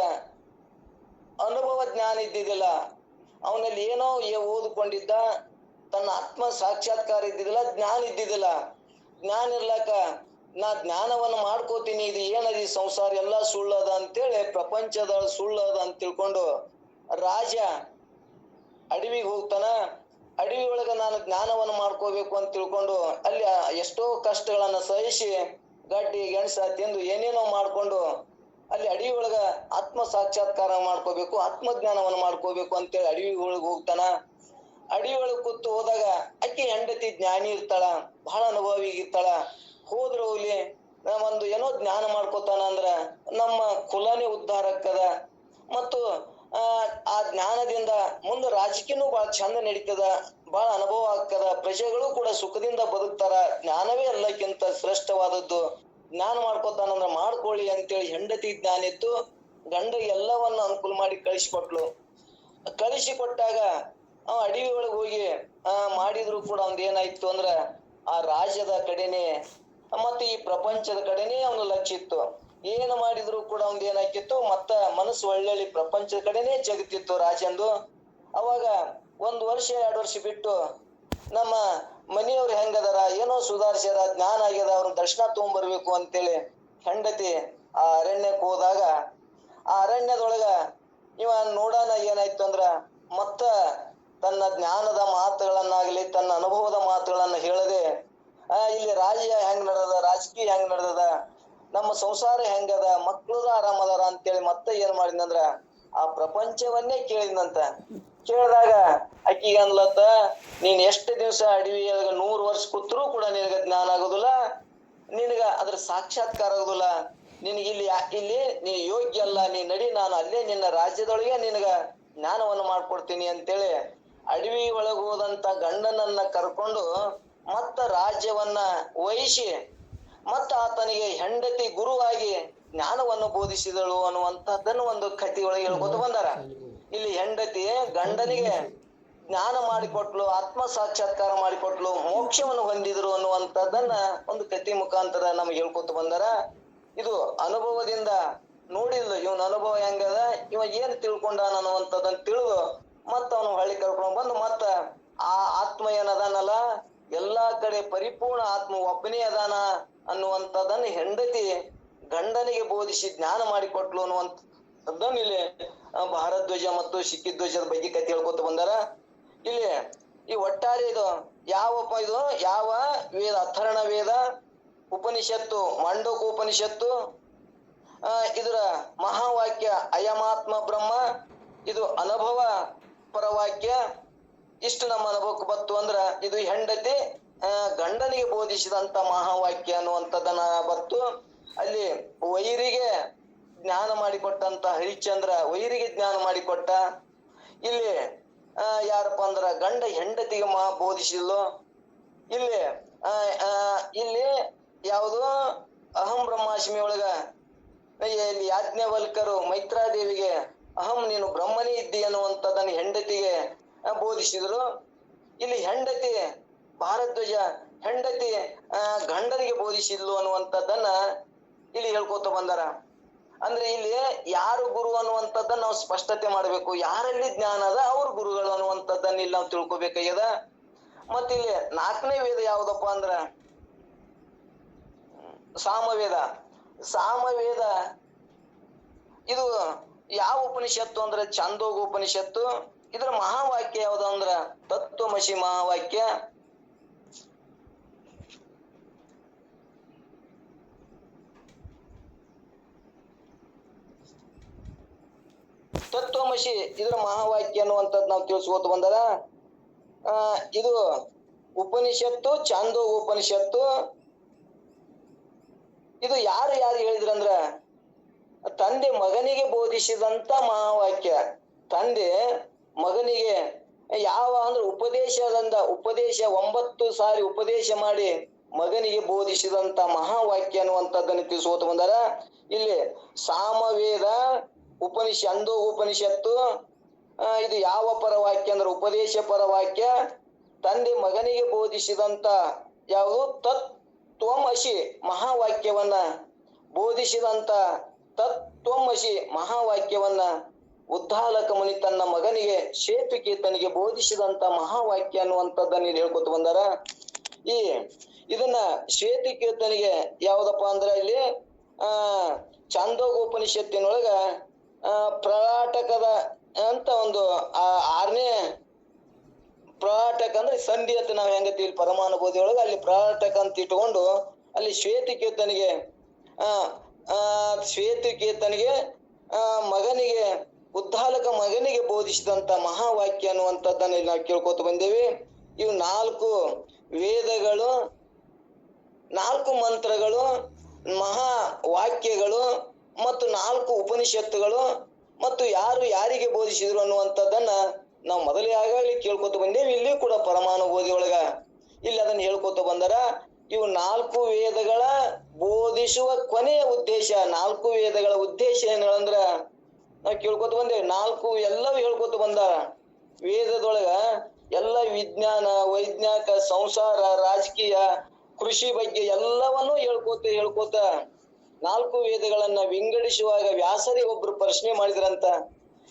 ಅನುಭವ ಜ್ಞಾನ ಇದ್ದಿದ್ದಿಲ್ಲ. ಅವನಲ್ಲಿ ಏನೋ ಓದಿಕೊಂಡಿದ್ದ, ತನ್ನ ಆತ್ಮ ಸಾಕ್ಷಾತ್ಕಾರ ಇದ್ದಿದ್ದಿಲ್ಲ, ಜ್ಞಾನ ಇದ್ದಿದ್ದಿಲ್ಲ. ಜ್ಞಾನ ಇರ್ಲಾಕ ನಾ ಜ್ಞಾನವನ್ನು ಮಾಡ್ಕೋತೀನಿ, ಇದು ಏನದ ಈ ಸಂಸಾರ, ಎಲ್ಲಾ ಸುಳ್ಳದ ಅಂತೇಳಿ ಪ್ರಪಂಚದ ಸುಳ್ಳದ ಅಂತ ತಿಳ್ಕೊಂಡು ರಾಜ ಅಡವಿಗೆ ಹೋಗ್ತಾನ. ಅಡವಿ ಒಳಗ ನಾನು ಜ್ಞಾನವನ್ನು ಮಾಡ್ಕೋಬೇಕು ಅಂತ ತಿಳ್ಕೊಂಡು ಅಲ್ಲಿ ಎಷ್ಟೋ ಕಷ್ಟಗಳನ್ನ ಸಹಿಸಿ ಗಡ್ಡಿ, ಗೆಣಸ, ತಿಂದು ಏನೇನೋ ಮಾಡ್ಕೊಂಡು ಅಲ್ಲಿ ಅಡವಿ ಒಳಗ ಆತ್ಮ ಸಾಕ್ಷಾತ್ಕಾರ ಮಾಡ್ಕೋಬೇಕು ಆತ್ಮ ಜ್ಞಾನವನ್ನು ಮಾಡ್ಕೋಬೇಕು ಅಂತೇಳಿ ಅಡವಿ ಒಳಗ ಹೋಗ್ತಾನ. ಅಡವಿ ಒಳಗ ಕೂತು ಹೋದಾಗ ಅಕ್ಕಿ ಹೆಂಡತಿ ಜ್ಞಾನಿ ಇರ್ತಾಳ, ಬಹಳ ಅನುಭವಿ ಇರ್ತಾಳ. ಹೋದ್ರ ಹೋಗ್ಲಿ ಒಂದು ಏನೋ ಜ್ಞಾನ ಮಾಡ್ಕೋತಾನ ಅಂದ್ರ ನಮ್ಮ ಕುಲನೇ ಉದ್ಧಾರ ಆಕ್ಕದ ಮತ್ತು, ಆ ಆ ಜ್ಞಾನದಿಂದ ಮುಂದೆ ರಾಜಕೀಯನೂ ಬಹಳ ಚಂದ ನಡೀತದ, ಬಹಳ ಅನುಭವ ಆಗ್ತದ. ಪ್ರಜೆಗಳು ಕೂಡ ಸುಖದಿಂದ ಬದುಕ್ತಾರ. ಜ್ಞಾನವೇ ಎಲ್ಲಕ್ಕಿಂತ ಶ್ರೇಷ್ಠವಾದದ್ದು. ಜ್ಞಾನ ಮಾಡ್ಕೊತಾನಂದ್ರ ಮಾಡ್ಕೊಳ್ಳಿ ಅಂತೇಳಿ ಹೆಂಡತಿ ಜ್ಞಾನ ಇತ್ತು ಗಂಡ ಎಲ್ಲವನ್ನ ಅನುಕೂಲ ಮಾಡಿ ಕಳಿಸಿಕೊಟ್ಲು. ಕಳಿಸಿ ಕೊಟ್ಟಾಗ ಅವ ಅಡವಿ ಒಳಗೆ ಹೋಗಿ, ಆ ಮಾಡಿದ್ರು ಕೂಡ ಅವ್ನ್ ಏನಾಯ್ತು ಅಂದ್ರ ಆ ರಾಜ್ಯದ ಕಡೆನೆ, ಮತ್ತೆ ಈ ಪ್ರಪಂಚದ ಕಡೆನೆ ಅವನ ಲಕ್ಷ ಇತ್ತು. ಏನು ಮಾಡಿದ್ರು ಕೂಡ ಅವ್ನ್ ಏನಾಕಿತ್ತು ಮತ್ತ ಮನಸ್ಸು ಒಳ್ಳೊಳ್ಳಿ ಪ್ರಪಂಚದ ಕಡೆನೆ ಜಗತ್ತಿತ್ತು ರಾಜಂದು. ಅವಾಗ ಒಂದ್ ವರ್ಷ, ಎರಡು ವರ್ಷ ಬಿಟ್ಟು ನಮ್ಮ ಮನೆಯವ್ರು ಹೆಂಗದಾರ? ಏನೋ ಸುಧಾರಿಸ್ಯಾರ, ಜ್ಞಾನ ಆಗ್ಯದ ಅವ್ರ ದರ್ಶನ ತಗೊಂಡ್ಬರ್ಬೇಕು ಅಂತೇಳಿ ಹೆಂಡತಿ ಆ ಅರಣ್ಯಕ್ಕೆ ಹೋದಾಗ, ಆ ಅರಣ್ಯದೊಳಗ ಇವ ನೋಡಾನ ಏನಾಯ್ತು ಅಂದ್ರ ಮತ್ತ ತನ್ನ ಜ್ಞಾನದ ಮಾತುಗಳನ್ನಾಗ್ಲಿ, ತನ್ನ ಅನುಭವದ ಮಾತುಗಳನ್ನ ಹೇಳದೆ, ಆ, ಇಲ್ಲಿ ರಾಜ್ಯ ಹೆಂಗ್ ನಡೆದ ರಾಜಕೀಯ ಹೆಂಗ್ ನಡೆದದ, ನಮ್ಮ ಸಂಸಾರ ಹೆಂಗದ, ಮಕ್ಳು ಆರಾಮದಾರ ಅಂತೇಳಿ ಮತ್ತೆ ಏನ್ ಮಾಡಿದ್ನಂದ್ರ ಆ ಪ್ರಪಂಚವನ್ನೇ ಕೇಳಿದಂತ ಕೇಳಿದಾಗ ಅಕ್ಕಿಗೆ ಅನ್ಲತ್ತ, ನೀನ್ ಎಷ್ಟು ದಿವ್ಸ ಅದಾಗ ನೂರ್ ವರ್ಷ ಕೂತ್ರು ಕೂಡ ನಿನಗ ಜ್ಞಾನ ಆಗೋದಿಲ್ಲ, ನಿನಗ ಅದ್ರ ಸಾಕ್ಷಾತ್ಕಾರ ಆಗೋದಿಲ್ಲ. ನಿನಗೆ ಇಲ್ಲಿ ಇಲ್ಲಿ ನೀ ಯೋಗ್ಯ ಅಲ್ಲ, ನೀ ನಡಿ, ನಾನು ಅಲ್ಲೇ ನಿನ್ನ ರಾಜ್ಯದೊಳಗೆ ನಿನಗ ಜ್ಞಾನವನ್ನು ಮಾಡ್ಕೊಡ್ತೀನಿ ಅಂತೇಳಿ ಅಡವಿ ಒಳಗೋದಂತ ಹೋದಂತ ಗಂಡನನ್ನ ಕರ್ಕೊಂಡು ಮತ್ತ ರಾಜ್ಯವನ್ನ ವಹಿಸಿ, ಮತ್ತ ಆತನಿಗೆ ಹೆಂಡತಿ ಗುರುವಾಗಿ ಜ್ಞಾನವನ್ನು ಬೋಧಿಸಿದಳು ಅನ್ನುವಂತಹದ್ದನ್ನು ಒಂದು ಕಥೆಯೊಳಗೆ ಹೇಳ್ಕೊತ ಬಂದಾರ. ಇಲ್ಲಿ ಹೆಂಡತಿ ಗಂಡನಿಗೆ ಜ್ಞಾನ ಮಾಡಿಕೊಟ್ಲು ಆತ್ಮ ಸಾಕ್ಷಾತ್ಕಾರ ಮಾಡಿಕೊಟ್ಲು ಮೋಕ್ಷವನ್ನು ಹೊಂದಿದ್ರು ಅನ್ನುವಂಥದ್ದನ್ನ ಒಂದು ಕಥೆ ಮುಖಾಂತರ ನಮ್ಗೆ ಹೇಳ್ಕೊತ ಬಂದಾರ. ಇದು ಅನುಭವದಿಂದ ನೋಡಿಲ್ಲ ಇವನ ಅನುಭವ ಹೆಂಗದ ಇವ ಏನ್ ತಿಳ್ಕೊಂಡಾನ ಅನ್ನುವಂಥದ್ದನ್ನ ತಿಳಿದು ಮತ್ತ ಅವನು ಹಳ್ಳಿ ಕರ್ಕೊಂಡು ಬಂದು ಮತ್ತ ಆ ಆತ್ಮ ಏನದಾನಲ್ಲ ಎಲ್ಲಾ ಕಡೆ ಪರಿಪೂರ್ಣ ಆತ್ಮ ಒಬ್ಬನೇ ಅದಾನ ಅನ್ನುವಂಥದ್ದನ್ನ ಹೆಂಡತಿ ಗಂಡನಿಗೆ ಬೋಧಿಸಿ ಜ್ಞಾನ ಮಾಡಿಕೊಟ್ಲು ಅನ್ನುವಂಥದ್ದನ್ನು ಇಲ್ಲಿ ಭಾರತ ಧ್ವಜ ಮತ್ತು ಸಿಕ್ಕಿಧ್ವಜದ ಬಗ್ಗೆ ಕಥೆ ಹೇಳ್ಕೊತ ಬಂದಾರ. ಇಲ್ಲಿ, ಈ ಒಟ್ಟಾರೆ ಇದು ಯಾವಪ್ಪ ಇದು ಯಾವ ವೇದ, ಅಥರ್ಣ ವೇದ, ಉಪನಿಷತ್ತು, ಮಂಡೋಕ ಉಪನಿಷತ್ತು ಇದರ ಮಹಾವಾಕ್ಯ ಅಯಮಾತ್ಮ ಬ್ರಹ್ಮ, ಇದು ಅನುಭವ ಪರವಾಕ್ಯ, ಇಷ್ಟು ನಮ್ಮ ಅನುಭವಕ್ಕೆ ಬತ್ತು ಅಂದ್ರ ಇದು ಹೆಂಡತಿ ಗಂಡನಿಗೆ ಬೋಧಿಸಿದಂತ ಮಹಾವಾಕ್ಯ ಅನ್ನುವಂಥದ್ದನ್ನ ಬತ್ತು ಅಲ್ಲಿ ವೈರಿಗೆ ಜ್ಞಾನ ಮಾಡಿಕೊಟ್ಟಂತ ಹರಿಶ್ಚಂದ್ರ ವೈರಿಗೆ ಜ್ಞಾನ ಮಾಡಿಕೊಟ್ಟ. ಇಲ್ಲಿ ಯಾರಪ್ಪ ಅಂದ್ರ ಗಂಡ ಹೆಂಡತಿಗೆ ಮಹಾ ಬೋಧಿಸಿದ್ಲು. ಇಲ್ಲಿ ಇಲ್ಲಿ ಯಾವುದು ಅಹಂ ಬ್ರಹ್ಮಾಶ್ಮಿ ಒಳಗ ಇಲ್ಲಿ ಯಾಜ್ಞವಲ್ಕರು ಮೈತ್ರಾದೇವಿಗೆ ಅಹಂ ನೀನು ಬ್ರಹ್ಮನೇ ಇದ್ದಿ ಅನ್ನುವಂಥದ್ದನ್ನು ಹೆಂಡತಿಗೆ ಬೋಧಿಸಿದ್ರು. ಇಲ್ಲಿ ಹೆಂಡತಿ ಭಾರದ್ವಜ ಹೆಂಡತಿ ಗಂಡನಿಗೆ ಬೋಧಿಸಿದ್ಲು ಅನ್ನುವಂಥದ್ದನ್ನ ಇಲ್ಲಿ ಹೇಳ್ಕೊತ ಬಂದಾರ. ಅಂದ್ರೆ ಇಲ್ಲಿ ಯಾರು ಗುರು ಅನ್ನುವಂಥದ್ದನ್ನ ನಾವು ಸ್ಪಷ್ಟತೆ ಮಾಡ್ಬೇಕು. ಯಾರಲ್ಲಿ ಜ್ಞಾನ ಅದ ಅವ್ರ ಗುರುಗಳು ಅನ್ನುವಂಥದ್ದನ್ನ ಇಲ್ಲಿ ನಾವು ತಿಳ್ಕೊಬೇಕಾಗ್ಯದ. ಮತ್ತ ಇಲ್ಲಿ ನಾಲ್ಕನೇ ವೇದ ಯಾವ್ದಪ್ಪ ಅಂದ್ರ? ಸಾಮವೇದ. ಸಾಮವೇದ ಇದು ಯಾವ ಉಪನಿಷತ್ತು ಅಂದ್ರೆ? ಚಾಂದೋಗ ಉಪನಿಷತ್ತು. ಇದರ ಮಹಾವಾಕ್ಯ ಯಾವ್ದು ಅಂದ್ರ? ತತ್ವಮಸಿ ಮಹಾವಾಕ್ಯ. ತತ್ವಮಸಿ ಇದರ ಮಹಾವಾಕ್ಯ ಅನ್ನುವಂಥದ್ದು ನಾವು ತಿಳಿಸ್ಕೋತ ಬಂದದ. ಇದು ಉಪನಿಷತ್ತು ಚಾಂದೋ ಉಪನಿಷತ್ತು. ಇದು ಯಾರು ಯಾರು ಹೇಳಿದ್ರಂದ್ರ, ತಂದೆ ಮಗನಿಗೆ ಬೋಧಿಸಿದಂತ ಮಹಾವಾಕ್ಯ. ತಂದೆ ಮಗನಿಗೆ ಯಾವ ಅಂದ್ರೆ ಉಪದೇಶದಿಂದ ಉಪದೇಶ ಒಂಬತ್ತು ಸಾರಿ ಉಪದೇಶ ಮಾಡಿ ಮಗನಿಗೆ ಬೋಧಿಸಿದಂತ ಮಹಾವಾಕ್ಯ ಅನ್ನುವಂಥದ್ದನ್ನು ತಿಳಿಸೋತ ಬಂದಾರ. ಇಲ್ಲಿ ಸಾಮವೇದ ಉಪನಿಷ ಅಂದೋ ಉಪನಿಷತ್ತು ಇದು ಯಾವ ಪರವಾಕ್ಯ ಅಂದ್ರೆ ಉಪದೇಶ ಪರವಾಕ್ಯ, ತಂದೆ ಮಗನಿಗೆ ಬೋಧಿಸಿದಂತ ಯಾವುದು? ತತ್ವಮಸಿ ಮಹಾವಾಕ್ಯವನ್ನ ಬೋಧಿಸಿದಂತ ತತ್ವಮಸಿ ಮಹಾವಾಕ್ಯವನ್ನ ಉದ್ದಾಲಕ ಮುನಿ ತನ್ನ ಮಗನಿಗೆ ಶೇತುಕೇತನಿಗೆ ಬೋಧಿಸಿದಂತ ಮಹಾವಾಕ್ಯ ಅನ್ನುವಂಥದ್ದನ್ನ ಇಲ್ಲಿ ಹೇಳ್ಕೊತ ಬಂದಾರ. ಈ, ಇದನ್ನ ಶ್ವೇತಕೇತನಿಗೆ ಯಾವ್ದಪ್ಪ ಅಂದ್ರೆ ಇಲ್ಲಿ ಆ ಚಾಂದೋಗೋಪನಿಷತ್ತಿನೊಳಗ ಆ ಪ್ರಳಾಟಕದ ಅಂತ ಒಂದು ಆರನೇ ಪ್ರಾಟಕ ಅಂದ್ರೆ ಸಂಧಿ ಅಂತ ನಾವ್ ಹೆಂಗತಿ ಪರಮಾಣು ಬೋಧಿ ಒಳಗೆ ಅಲ್ಲಿ ಪ್ರಾಟಕ ಅಂತ ಇಟ್ಕೊಂಡು ಅಲ್ಲಿ ಶ್ವೇತಕೇತನಿಗೆ ಆ ಶ್ವೇತಕೇತನಿಗೆ ಆ, ಮಗನಿಗೆ, ಉದ್ದಾಲಕ ಮಗನಿಗೆ ಬೋಧಿಸಿದಂತ ಮಹಾವಾಕ್ಯ ಅನ್ನುವಂಥದ್ದನ್ನ ಇಲ್ಲಿ ನಾವು ಕೇಳ್ಕೊತ ಬಂದೇವಿ. ಇವು ನಾಲ್ಕು ವೇದಗಳು, ನಾಲ್ಕು ಮಂತ್ರಗಳು ಮಹಾ ವಾಕ್ಯಗಳು ಮತ್ತು ನಾಲ್ಕು ಉಪನಿಷತ್ತುಗಳು ಮತ್ತು ಯಾರು ಯಾರಿಗೆ ಬೋಧಿಸಿದ್ರು ಅನ್ನುವಂಥದ್ದನ್ನ ನಾವು ಮೊದಲೇ ಆಗಲಿ ಕೇಳ್ಕೊತ ಬಂದೇವಿ. ಇಲ್ಲಿ ಕೂಡ ಪರಮಾಣು ಬೋಧಿ ಒಳಗ ಇಲ್ಲಿ ಅದನ್ನ ಹೇಳ್ಕೊತ ಬಂದರ, ಇವು ನಾಲ್ಕು ವೇದಗಳ ಬೋಧಿಸುವ ಕೊನೆಯ ಉದ್ದೇಶ. ನಾಲ್ಕು ವೇದಗಳ ಉದ್ದೇಶ ಏನಂದ್ರ ನಾವು ಕೇಳ್ಕೊತ ಬಂದೇವಿ. ನಾಲ್ಕು ಎಲ್ಲವೂ ಹೇಳ್ಕೊತ ಬಂದಾರ. ವೇದದೊಳಗ ಎಲ್ಲ ವಿಜ್ಞಾನ, ವೈಜ್ಞಾನಿಕ, ಸಂಸಾರ, ರಾಜಕೀಯ, ಕೃಷಿ ಬಗ್ಗೆ ಎಲ್ಲವನ್ನೂ ಹೇಳ್ಕೋತ ಹೇಳ್ಕೋತ ನಾಲ್ಕು ವೇದಗಳನ್ನ ವಿಂಗಡಿಸುವಾಗ ವ್ಯಾಸರೇ ಒಬ್ರು ಪ್ರಶ್ನೆ ಮಾಡಿದ್ರಂತ.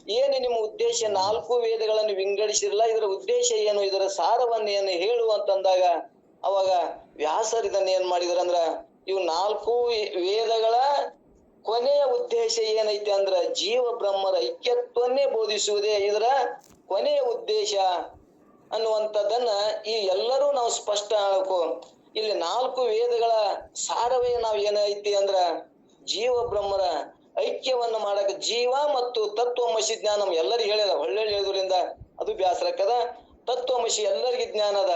ಏನು ನಿಮ್ಮ ಉದ್ದೇಶ? ನಾಲ್ಕು ವೇದಗಳನ್ನು ವಿಂಗಡಿಸಿರಲ್ಲ, ಇದರ ಉದ್ದೇಶ ಏನು? ಇದರ ಸಾರವನ್ನು ಏನು ಹೇಳು ಅಂತಂದಾಗ ಅವಾಗ ವ್ಯಾಸರ್ ಇದನ್ನ ಏನ್ ಮಾಡಿದ್ರಂದ್ರ, ಇವು ನಾಲ್ಕು ವೇದಗಳ ಕೊನೆಯ ಉದ್ದೇಶ ಏನೈತೆ ಅಂದ್ರ, ಜೀವ ಬ್ರಹ್ಮರ ಐಕ್ಯತ್ವನ್ನೇ ಬೋಧಿಸುವುದೇ ಇದರ ಕೊನೆಯ ಉದ್ದೇಶ ಅನ್ನುವಂಥದ್ದನ್ನ ಈ ಎಲ್ಲರೂ ನಾವು ಸ್ಪಷ್ಟ ಇಲ್ಲಿ ನಾಲ್ಕು ವೇದಗಳ ಸಾರವೇ ನಾವ್ ಏನೈತಿ ಅಂದ್ರ ಜೀವ ಬ್ರಹ್ಮರ ಐಕ್ಯವನ್ನು ಮಾಡಕ ಜೀವ ಮತ್ತು ತತ್ವಮಸಿ ಜ್ಞಾನ ಎಲ್ಲರಿಗೂ ಹೇಳ್ಯದ ಒಳ್ಳೆ ಹೇಳೋದರಿಂದ ಅದು ಬ್ಯಾಸರಕ್ಕದ ತತ್ವಮಸಿ ಎಲ್ಲರಿಗೂ ಜ್ಞಾನ ಅದ.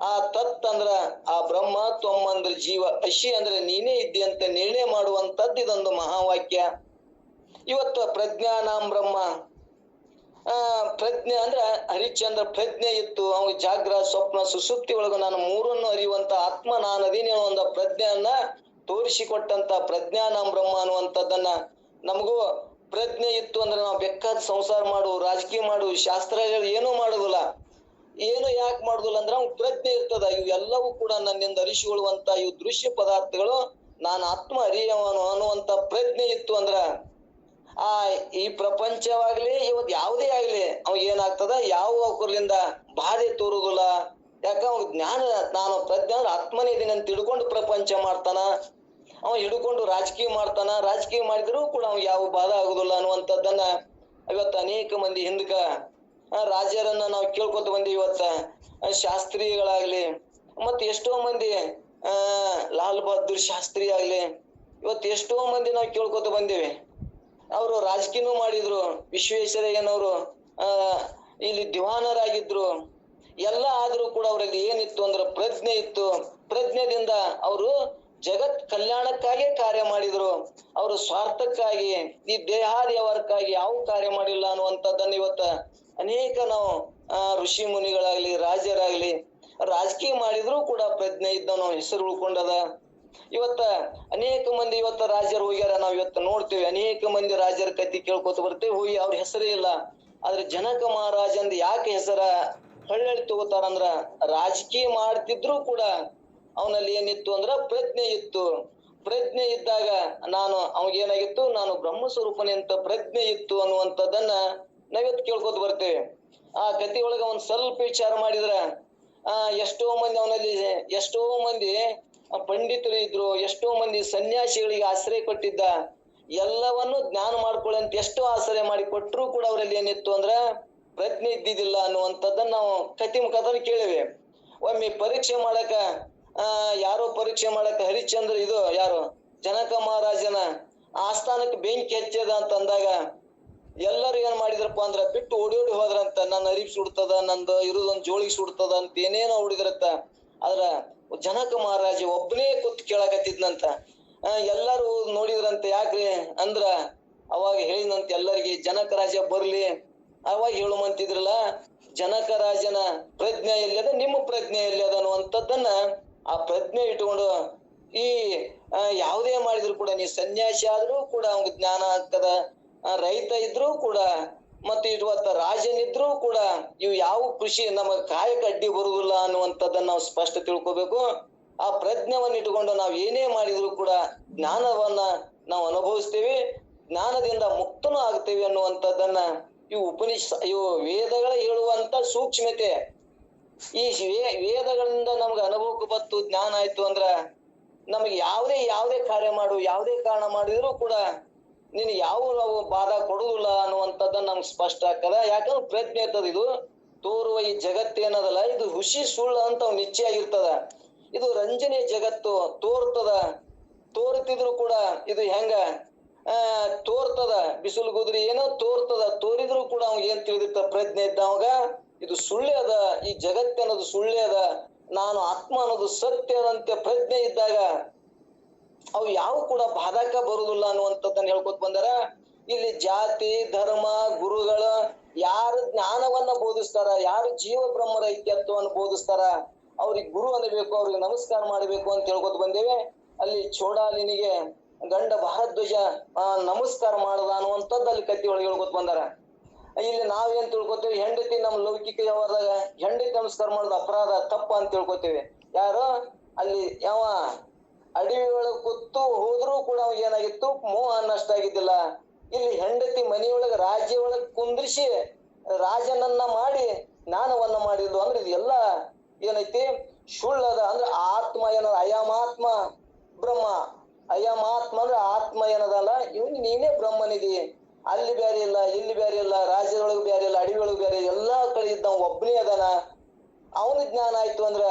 ಆ ತತ್ ಅಂದ್ರ ಆ ಬ್ರಹ್ಮ ತ್ವಮ್ ಅಂದ್ರ ಜೀವ, ಅಶಿ ಅಂದ್ರೆ ನೀನೇ ಇದ್ದಿ ಅಂತ ನಿರ್ಣಯ ಮಾಡುವಂತದ್ದು ಇದೊಂದು ಮಹಾವಾಕ್ಯ. ಇವತ್ತು ಪ್ರಜ್ಞಾನಾಂ ಬ್ರಹ್ಮ ಪ್ರಜ್ಞೆ ಅಂದ್ರ ಹರಿಶ್ಚಂದ್ರ ಪ್ರಜ್ಞೆ ಇತ್ತು. ಅವ ಜಾಗ್ರ ಸ್ವಪ್ನ, ಸುಸುಪ್ತಿ ಒಳಗ ನಾನು ಮೂರನ್ನು ಅರಿಯುವಂತ ಆತ್ಮ, ನಾನು ಅದೇನೆ ಒಂದು ಪ್ರಜ್ಞೆಯನ್ನ ತೋರಿಸಿಕೊಟ್ಟಂತ ಪ್ರಜ್ಞಾನ ಬ್ರಹ್ಮ ಅನ್ನುವಂಥದ್ದನ್ನ ನಮಗೂ ಪ್ರಜ್ಞೆ ಇತ್ತು ಅಂದ್ರೆ ನಾವು ಬೇಕಾದ ಸಂಸಾರ ಮಾಡು, ರಾಜಕೀಯ ಮಾಡು ಶಾಸ್ತ್ರಗಳು ಏನೂ ಮಾಡುದಿಲ್ಲ. ಏನು ಯಾಕೆ ಮಾಡುದಿಲ್ಲ ಅಂದ್ರೆ ಅವ್ನ್ ಪ್ರಜ್ಞೆ ಇರ್ತದ. ಇವೆಲ್ಲವೂ ಕೂಡ ನನ್ನಿಂದ ಅರಿಸಿಕೊಳ್ಳುವಂತ ಇವು ದೃಶ್ಯ ಪದಾರ್ಥಗಳು. ನಾನು ಆತ್ಮ ಅರಿಯವನು ಅನ್ನುವಂತ ಪ್ರಜ್ಞೆ ಇತ್ತು ಅಂದ್ರ ಆ, ಈ ಪ್ರಪಂಚವಾಗ್ಲಿ, ಇವತ್ ಯಾವುದೇ ಆಗ್ಲಿ ಅವ್ ಏನಾಗ್ತದ? ಯಾವ ಅವಕರ್ಲಿಂದ ಬಾಧೆ ತೋರುದಿಲ್ಲ. ಯಾಕ? ಅವ್ನ ಜ್ಞಾನ, ನಾನು ಪ್ರಜ್ಞೆ ಅಂದ್ರೆ ಆತ್ಮನೇ ಇದೀನಿ ಅಂತ ತಿಳ್ಕೊಂಡು ಪ್ರಪಂಚ ಮಾಡ್ತಾನ. ಅವ ಹಿಡ್ಕೊಂಡು ರಾಜಕೀಯ ಮಾಡ್ತಾನ. ರಾಜಕೀಯ ಮಾಡಿದ್ರು ಕೂಡ ಅವ್ ಯಾವ ಬಾಧ ಆಗುದಿಲ್ಲ ಅನ್ನುವಂಥದ್ದನ್ನ ಇವತ್ತು ಅನೇಕ ಮಂದಿ ಹಿಂದಕ ರಾಜರನ್ನ ನಾವು ಕೇಳ್ಕೊತ ಬಂದಿವಿ ಇವತ್ತ. ಶಾಸ್ತ್ರಿಗಳಾಗ್ಲಿ ಮತ್ ಎಷ್ಟೋ ಮಂದಿ, ಆ, ಲಾಲ್ ಬಹದ್ದೂರ್ ಶಾಸ್ತ್ರಿ ಆಗ್ಲಿ, ಇವತ್ತು ಎಷ್ಟೋ ಮಂದಿ ನಾವು ಕೇಳ್ಕೊತ ಬಂದೇವಿ. ಅವರು ರಾಜಕೀಯನೂ ಮಾಡಿದ್ರು, ವಿಶ್ವೇಶ್ವರಯ್ಯನವರು, ಆ, ಇಲ್ಲಿ ದಿವಾನರಾಗಿದ್ರು. ಎಲ್ಲ ಆದ್ರೂ ಕೂಡ ಅವರಲ್ಲಿ ಏನಿತ್ತು ಅಂದ್ರೆ ಪ್ರಜ್ಞೆ ಇತ್ತು. ಪ್ರಜ್ಞೆದಿಂದ ಅವರು ಜಗತ್ ಕಲ್ಯಾಣಕ್ಕಾಗಿ ಕಾರ್ಯ ಮಾಡಿದ್ರು. ಅವರು ಸ್ವಾರ್ಥಕ್ಕಾಗಿ, ಈ ದೇಹಾರ್ಯವರ್ಕ್ಕಾಗಿ ಯಾವ ಕಾರ್ಯ ಮಾಡಿಲ್ಲ ಅನ್ನುವಂಥದ್ದನ್ನ ಇವತ್ತ ಅನೇಕ ನಾವು ಋಷಿ ಮುನಿಗಳಾಗ್ಲಿ, ರಾಜರಾಗ್ಲಿ, ರಾಜಕೀಯ ಮಾಡಿದ್ರು ಕೂಡ ಪ್ರಜ್ಞೆ ಇದ್ದವನು ಹೆಸರು ಉಳ್ಕೊಂಡದ ಇವತ್ತ ಅನೇಕ ಮಂದಿ ಇವತ್ತ ರಾಜರು ಹೋಗ್ಯಾರ. ನಾವ್ ಇವತ್ತ ನೋಡ್ತೀವಿ. ಅನೇಕ ಮಂದಿ ರಾಜರ ಕತ್ತಿ ಕೇಳ್ಕೊತ ಬರ್ತೇವೆ. ಹೋಗಿ ಅವ್ರ ಹೆಸರೇ ಇಲ್ಲ. ಆದ್ರೆ ಜನಕ ಮಹಾರಾಜ ಅಂದ್ ಯಾಕೆ ಹೆಸರ ತಗೋತಾರ ತಗೋತಾರಂದ್ರ ರಾಜಕೀಯ ಮಾಡ್ತಿದ್ರು ಕೂಡ ಅವನಲ್ಲಿ ಏನಿತ್ತು ಅಂದ್ರ ಪ್ರಜ್ಞೆ ಇತ್ತು. ಪ್ರಜ್ಞೆ ಇದ್ದಾಗ ನಾನು ಅವಾಗೇನಾಗಿತ್ತು ನಾನು ಬ್ರಹ್ಮ ಸ್ವರೂಪನೆ ಅಂತ ಪ್ರಜ್ಞೆ ಇತ್ತು ಅನ್ನುವಂಥದ್ದನ್ನ ನಾವಿವತ್ತು ಕೇಳ್ಕೊತ ಬರ್ತೇವೆ. ಆ ಕತಿ ಒಳಗ ಒಂದ್ ಸ್ವಲ್ಪ ವಿಚಾರ ಮಾಡಿದ್ರ, ಆ ಎಷ್ಟೋ ಮಂದಿ ಅವನಲ್ಲಿ ಎಷ್ಟೋ ಮಂದಿ ಪಂಡಿತರು ಇದ್ರು, ಎಷ್ಟೋ ಮಂದಿ ಸನ್ಯಾಸಿಗಳಿಗೆ ಆಶ್ರಯ ಕೊಟ್ಟಿದ್ದ, ಎಲ್ಲವನ್ನು ಜ್ಞಾನ ಮಾಡ್ಕೊಳ್ಳಿ ಅಂತ ಎಷ್ಟೋ ಆಶ್ರಯ ಮಾಡಿ ಕೊಟ್ಟರು ಕೂಡ ಅವರಲ್ಲಿ ಏನಿತ್ತು ಅಂದ್ರ ಪ್ರಜ್ಞೆ ಇದ್ದಿದ್ದಿಲ್ಲ ಅನ್ನುವಂಥದ್ದನ್ನ ನಾವು ಕತಿ ಮುಖಾಂತರ ಕೇಳಿವೆ. ಒಮ್ಮೆ ಪರೀಕ್ಷೆ ಮಾಡಕ, ಆ, ಯಾರೋ ಪರೀಕ್ಷೆ ಮಾಡಕ ಹರಿಶ್ಚಂದ್ರ ಇದು ಯಾರು? ಜನಕ ಮಹಾರಾಜನ ಆಸ್ಥಾನಕ್ಕೆ ಬೆಂಕಿ ಹಚ್ಚದ ಅಂತ ಅಂದಾಗ, ಎಲ್ಲರೂ ಏನ್ ಮಾಡಿದ್ರಪ್ಪ ಅಂದ್ರ ಬಿಟ್ಟು ಓಡಿ ಓಡಿ ಹೋದ್ರಂತ. ನನ್ನ ಅರಿವು ಸುಡ್ತದ, ನಂದು ಇರುದೊಂದ್ ಜೋಳಿಗೆ ಸುಡ್ತದ ಅಂತ ಏನೇನೋ ಹುಡುಗರತ್ತ ಆದ್ರ ಜನಕ ಮಹಾರಾಜ ಒಬ್ಬನೇ ಕುತ್ ಕೇಳಾಕತ್ತಿದ್ನಂತ. ಎಲ್ಲರೂ ನೋಡಿದ್ರಂತ ಯಾಕ್ರಿ ಅಂದ್ರ ಅವಾಗ ಹೇಳಿದಂತ ಎಲ್ಲರಿಗೆ ಜನಕ ರಾಜ ಬರ್ಲಿ. ಅವಾಗ ಹೇಳುವಂತಿದ್ರಲ್ಲ, ಜನಕ ರಾಜನ ಪ್ರಜ್ಞೆ ಎಲ್ಲಿದೆ ನಿಮ್ಮ ಪ್ರಜ್ಞೆ ಎಲ್ಲಿದೆ ಅನ್ನುವಂಥದ್ದನ್ನ ಆ ಪ್ರಜ್ಞೆ ಇಟ್ಕೊಂಡು ಈ ಯಾವುದೇ ಮಾಡಿದ್ರು ಕೂಡ ನೀವು ಸನ್ಯಾಸಿ ಆದ್ರೂ ಕೂಡ ಅವ್ನ ಜ್ಞಾನ ಆಗ್ತದ. ರೈತ ಇದ್ರೂ ಕೂಡ ಮತ್ತೆ ಇವತ್ತ ರಾಜನಿದ್ರೂ ಕೂಡ ಇವು ಯಾವ ಕೃಷಿ ನಮ್ಮ ಕಾಯಕ ಅಡ್ಡಿ ಬರುವುದಿಲ್ಲ ಅನ್ನುವಂಥದ್ದನ್ನ ನಾವು ಸ್ಪಷ್ಟ ತಿಳ್ಕೋಬೇಕು. ಆ ಪ್ರಜ್ಞವನ್ನ ಇಟ್ಕೊಂಡು ನಾವು ಏನೇ ಮಾಡಿದ್ರು ಕೂಡ ಜ್ಞಾನವನ್ನ ನಾವು ಅನುಭವಿಸ್ತೇವೆ. ಜ್ಞಾನದಿಂದ ಮುಕ್ತನೂ ಆಗ್ತೇವೆ ಅನ್ನುವಂಥದ್ದನ್ನ ಇವು ಉಪನಿಷ, ಇವು ವೇದಗಳ ಹೇಳುವಂತ ಸೂಕ್ಷ್ಮತೆ. ಈ ವೇದಗಳಿಂದ ನಮ್ಗೆ ಅನುಭವಕ್ಕೆ ಬತ್ತು ಜ್ಞಾನ ಆಯ್ತು ಅಂದ್ರ ನಮಗೆ ಯಾವುದೇ ಯಾವುದೇ ಕಾರ್ಯ ಮಾಡು, ಯಾವುದೇ ಕಾರಣ ಮಾಡಿದ್ರು ಕೂಡ ನೀನು ಯಾವ ನಾವು ಬಾಧ ಕೊಡುದಿಲ್ಲ ಅನ್ನುವಂಥದ್ದು ನಮ್ಗೆ ಸ್ಪಷ್ಟ ಆಗ್ತದ. ಯಾಕಂದ್ರೆ ಪ್ರಯತ್ನ ಇರ್ತದ ಇದು. ತೋರುವ ಈ ಜಗತ್ತೇನದಲ್ಲ ಇದು ಹುಷಿ ಸುಳ್ಳು ಅಂತ ನಿಶ್ಚಯ ಆಗಿರ್ತದ. ಇದು ರಂಜನೆ ಜಗತ್ತು, ತೋರ್ತದ. ತೋರ್ತಿದ್ರು ಕೂಡ ಇದು ಹೆಂಗ? ಆ, ತೋರ್ತದ. ಬಿಸಿಲು ಗುದ್ರಿ ಏನೋ ತೋರ್ತದ. ತೋರಿದ್ರು ಕೂಡ ಅವ್ನ್ ಏನ್ ತಿಳಿದಿರ್ತ ಪ್ರಜ್ಞೆ ಇದ್ದವಾಗ ಇದು ಸುಳ್ಳೆ ಅದ. ಈ ಜಗತ್ತು ಅನ್ನೋದು ಸುಳ್ಳೆ ಅದ. ನಾನು ಆತ್ಮ ಅನ್ನೋದು ಸತ್ಯ ಅದಂತೆ ಪ್ರಜ್ಞೆ ಇದ್ದಾಗ ಅವು ಯಾವ ಕೂಡ ಬಾಧಕ ಬರುದಿಲ್ಲ ಅನ್ನುವಂಥದ್ದನ್ನ ಹೇಳ್ಕೊತ ಬಂದಾರ. ಇಲ್ಲಿ ಜಾತಿ, ಧರ್ಮ, ಗುರುಗಳ ಯಾರು ಜ್ಞಾನವನ್ನ ಬೋಧಿಸ್ತಾರ, ಯಾರು ಜೀವ ಬ್ರಹ್ಮರ ರೈತ್ಯತ್ವವನ್ನು ಬೋಧಿಸ್ತಾರ, ಅವ್ರಿಗೆ ಗುರು ಅನ್ನಬೇಕು, ಅವ್ರಿಗೆ ನಮಸ್ಕಾರ ಮಾಡಬೇಕು ಅಂತ ಹೇಳ್ಕೊತ ಬಂದೇವೆ. ಅಲ್ಲಿ ಚೋಡಾಲಿನಿಗೆ ಗಂಡ ಭಾರದ್ವಜ ನಮಸ್ಕಾರ ಮಾಡದ ಅನ್ನುವಂಥದ್ದು ಅಲ್ಲಿ ಕತ್ತಿ ಒಳಗೆ ಹೇಳ್ಕೊತ ಬಂದಾರ. ಇಲ್ಲಿ ನಾವೇನ್ ತಿಳ್ಕೊತೇವೆ? ಹೆಂಡತಿ ನಮ್ಮ ಲೌಕಿಕ ವ್ಯವಹಾರದಾಗ ಹೆಂಡತಿ ನಮಸ್ಕಾರ ಮಾಡೋದು ಅಪರಾಧ, ತಪ್ಪ ಅಂತ ತಿಳ್ಕೊತೇವೆ. ಯಾರು? ಅಲ್ಲಿ ಯಾವ ಅಡವಿ ಒಳಗ್ ಕೂತು ಹೋದ್ರೂ ಕೂಡ ಅವಾಗ ಏನಾಗಿತ್ತು? ಮೋಹ ನಷ್ಟ ಆಗಿದ್ದಿಲ್ಲ. ಇಲ್ಲಿ ಹೆಂಡತಿ ಮನೆಯೊಳಗ ರಾಜ್ಯ ಒಳಗ್ ಕುಂದ್ರಿಸಿ ರಾಜನನ್ನ ಮಾಡಿ ಜ್ಞಾನವನ್ನ ಮಾಡಿದ್ಲು ಅಂದ್ರೆ ಇದೆಲ್ಲ ಏನೈತಿ? ಸುಳ್ಳದ ಅಂದ್ರೆ ಆತ್ಮ ಏನದ? ಅಯಮಾತ್ಮ, ಬ್ರಹ್ಮ. ಅಯಮಾತ್ಮ ಅಂದ್ರೆ ಆತ್ಮ ಏನದಲ್ಲ ಇವನ್ ನೀನೇ ಬ್ರಹ್ಮನಿದಿ. ಅಲ್ಲಿ ಬೇರೆ ಇಲ್ಲ, ಇಲ್ಲಿ ಬೇರೆ ಇಲ್ಲ, ರಾಜ್ಯದೊಳಗೆ ಬೇರೆ ಇಲ್ಲ ಅಡವಿ ಒಳಗೆ ಬ್ಯಾರೆ ಎಲ್ಲಾ ಕಡೆ ಇದ್ದ ಒಬ್ಬನೇ ಅದಾನ. ಅವನ ಜ್ಞಾನ ಆಯ್ತು ಅಂದ್ರ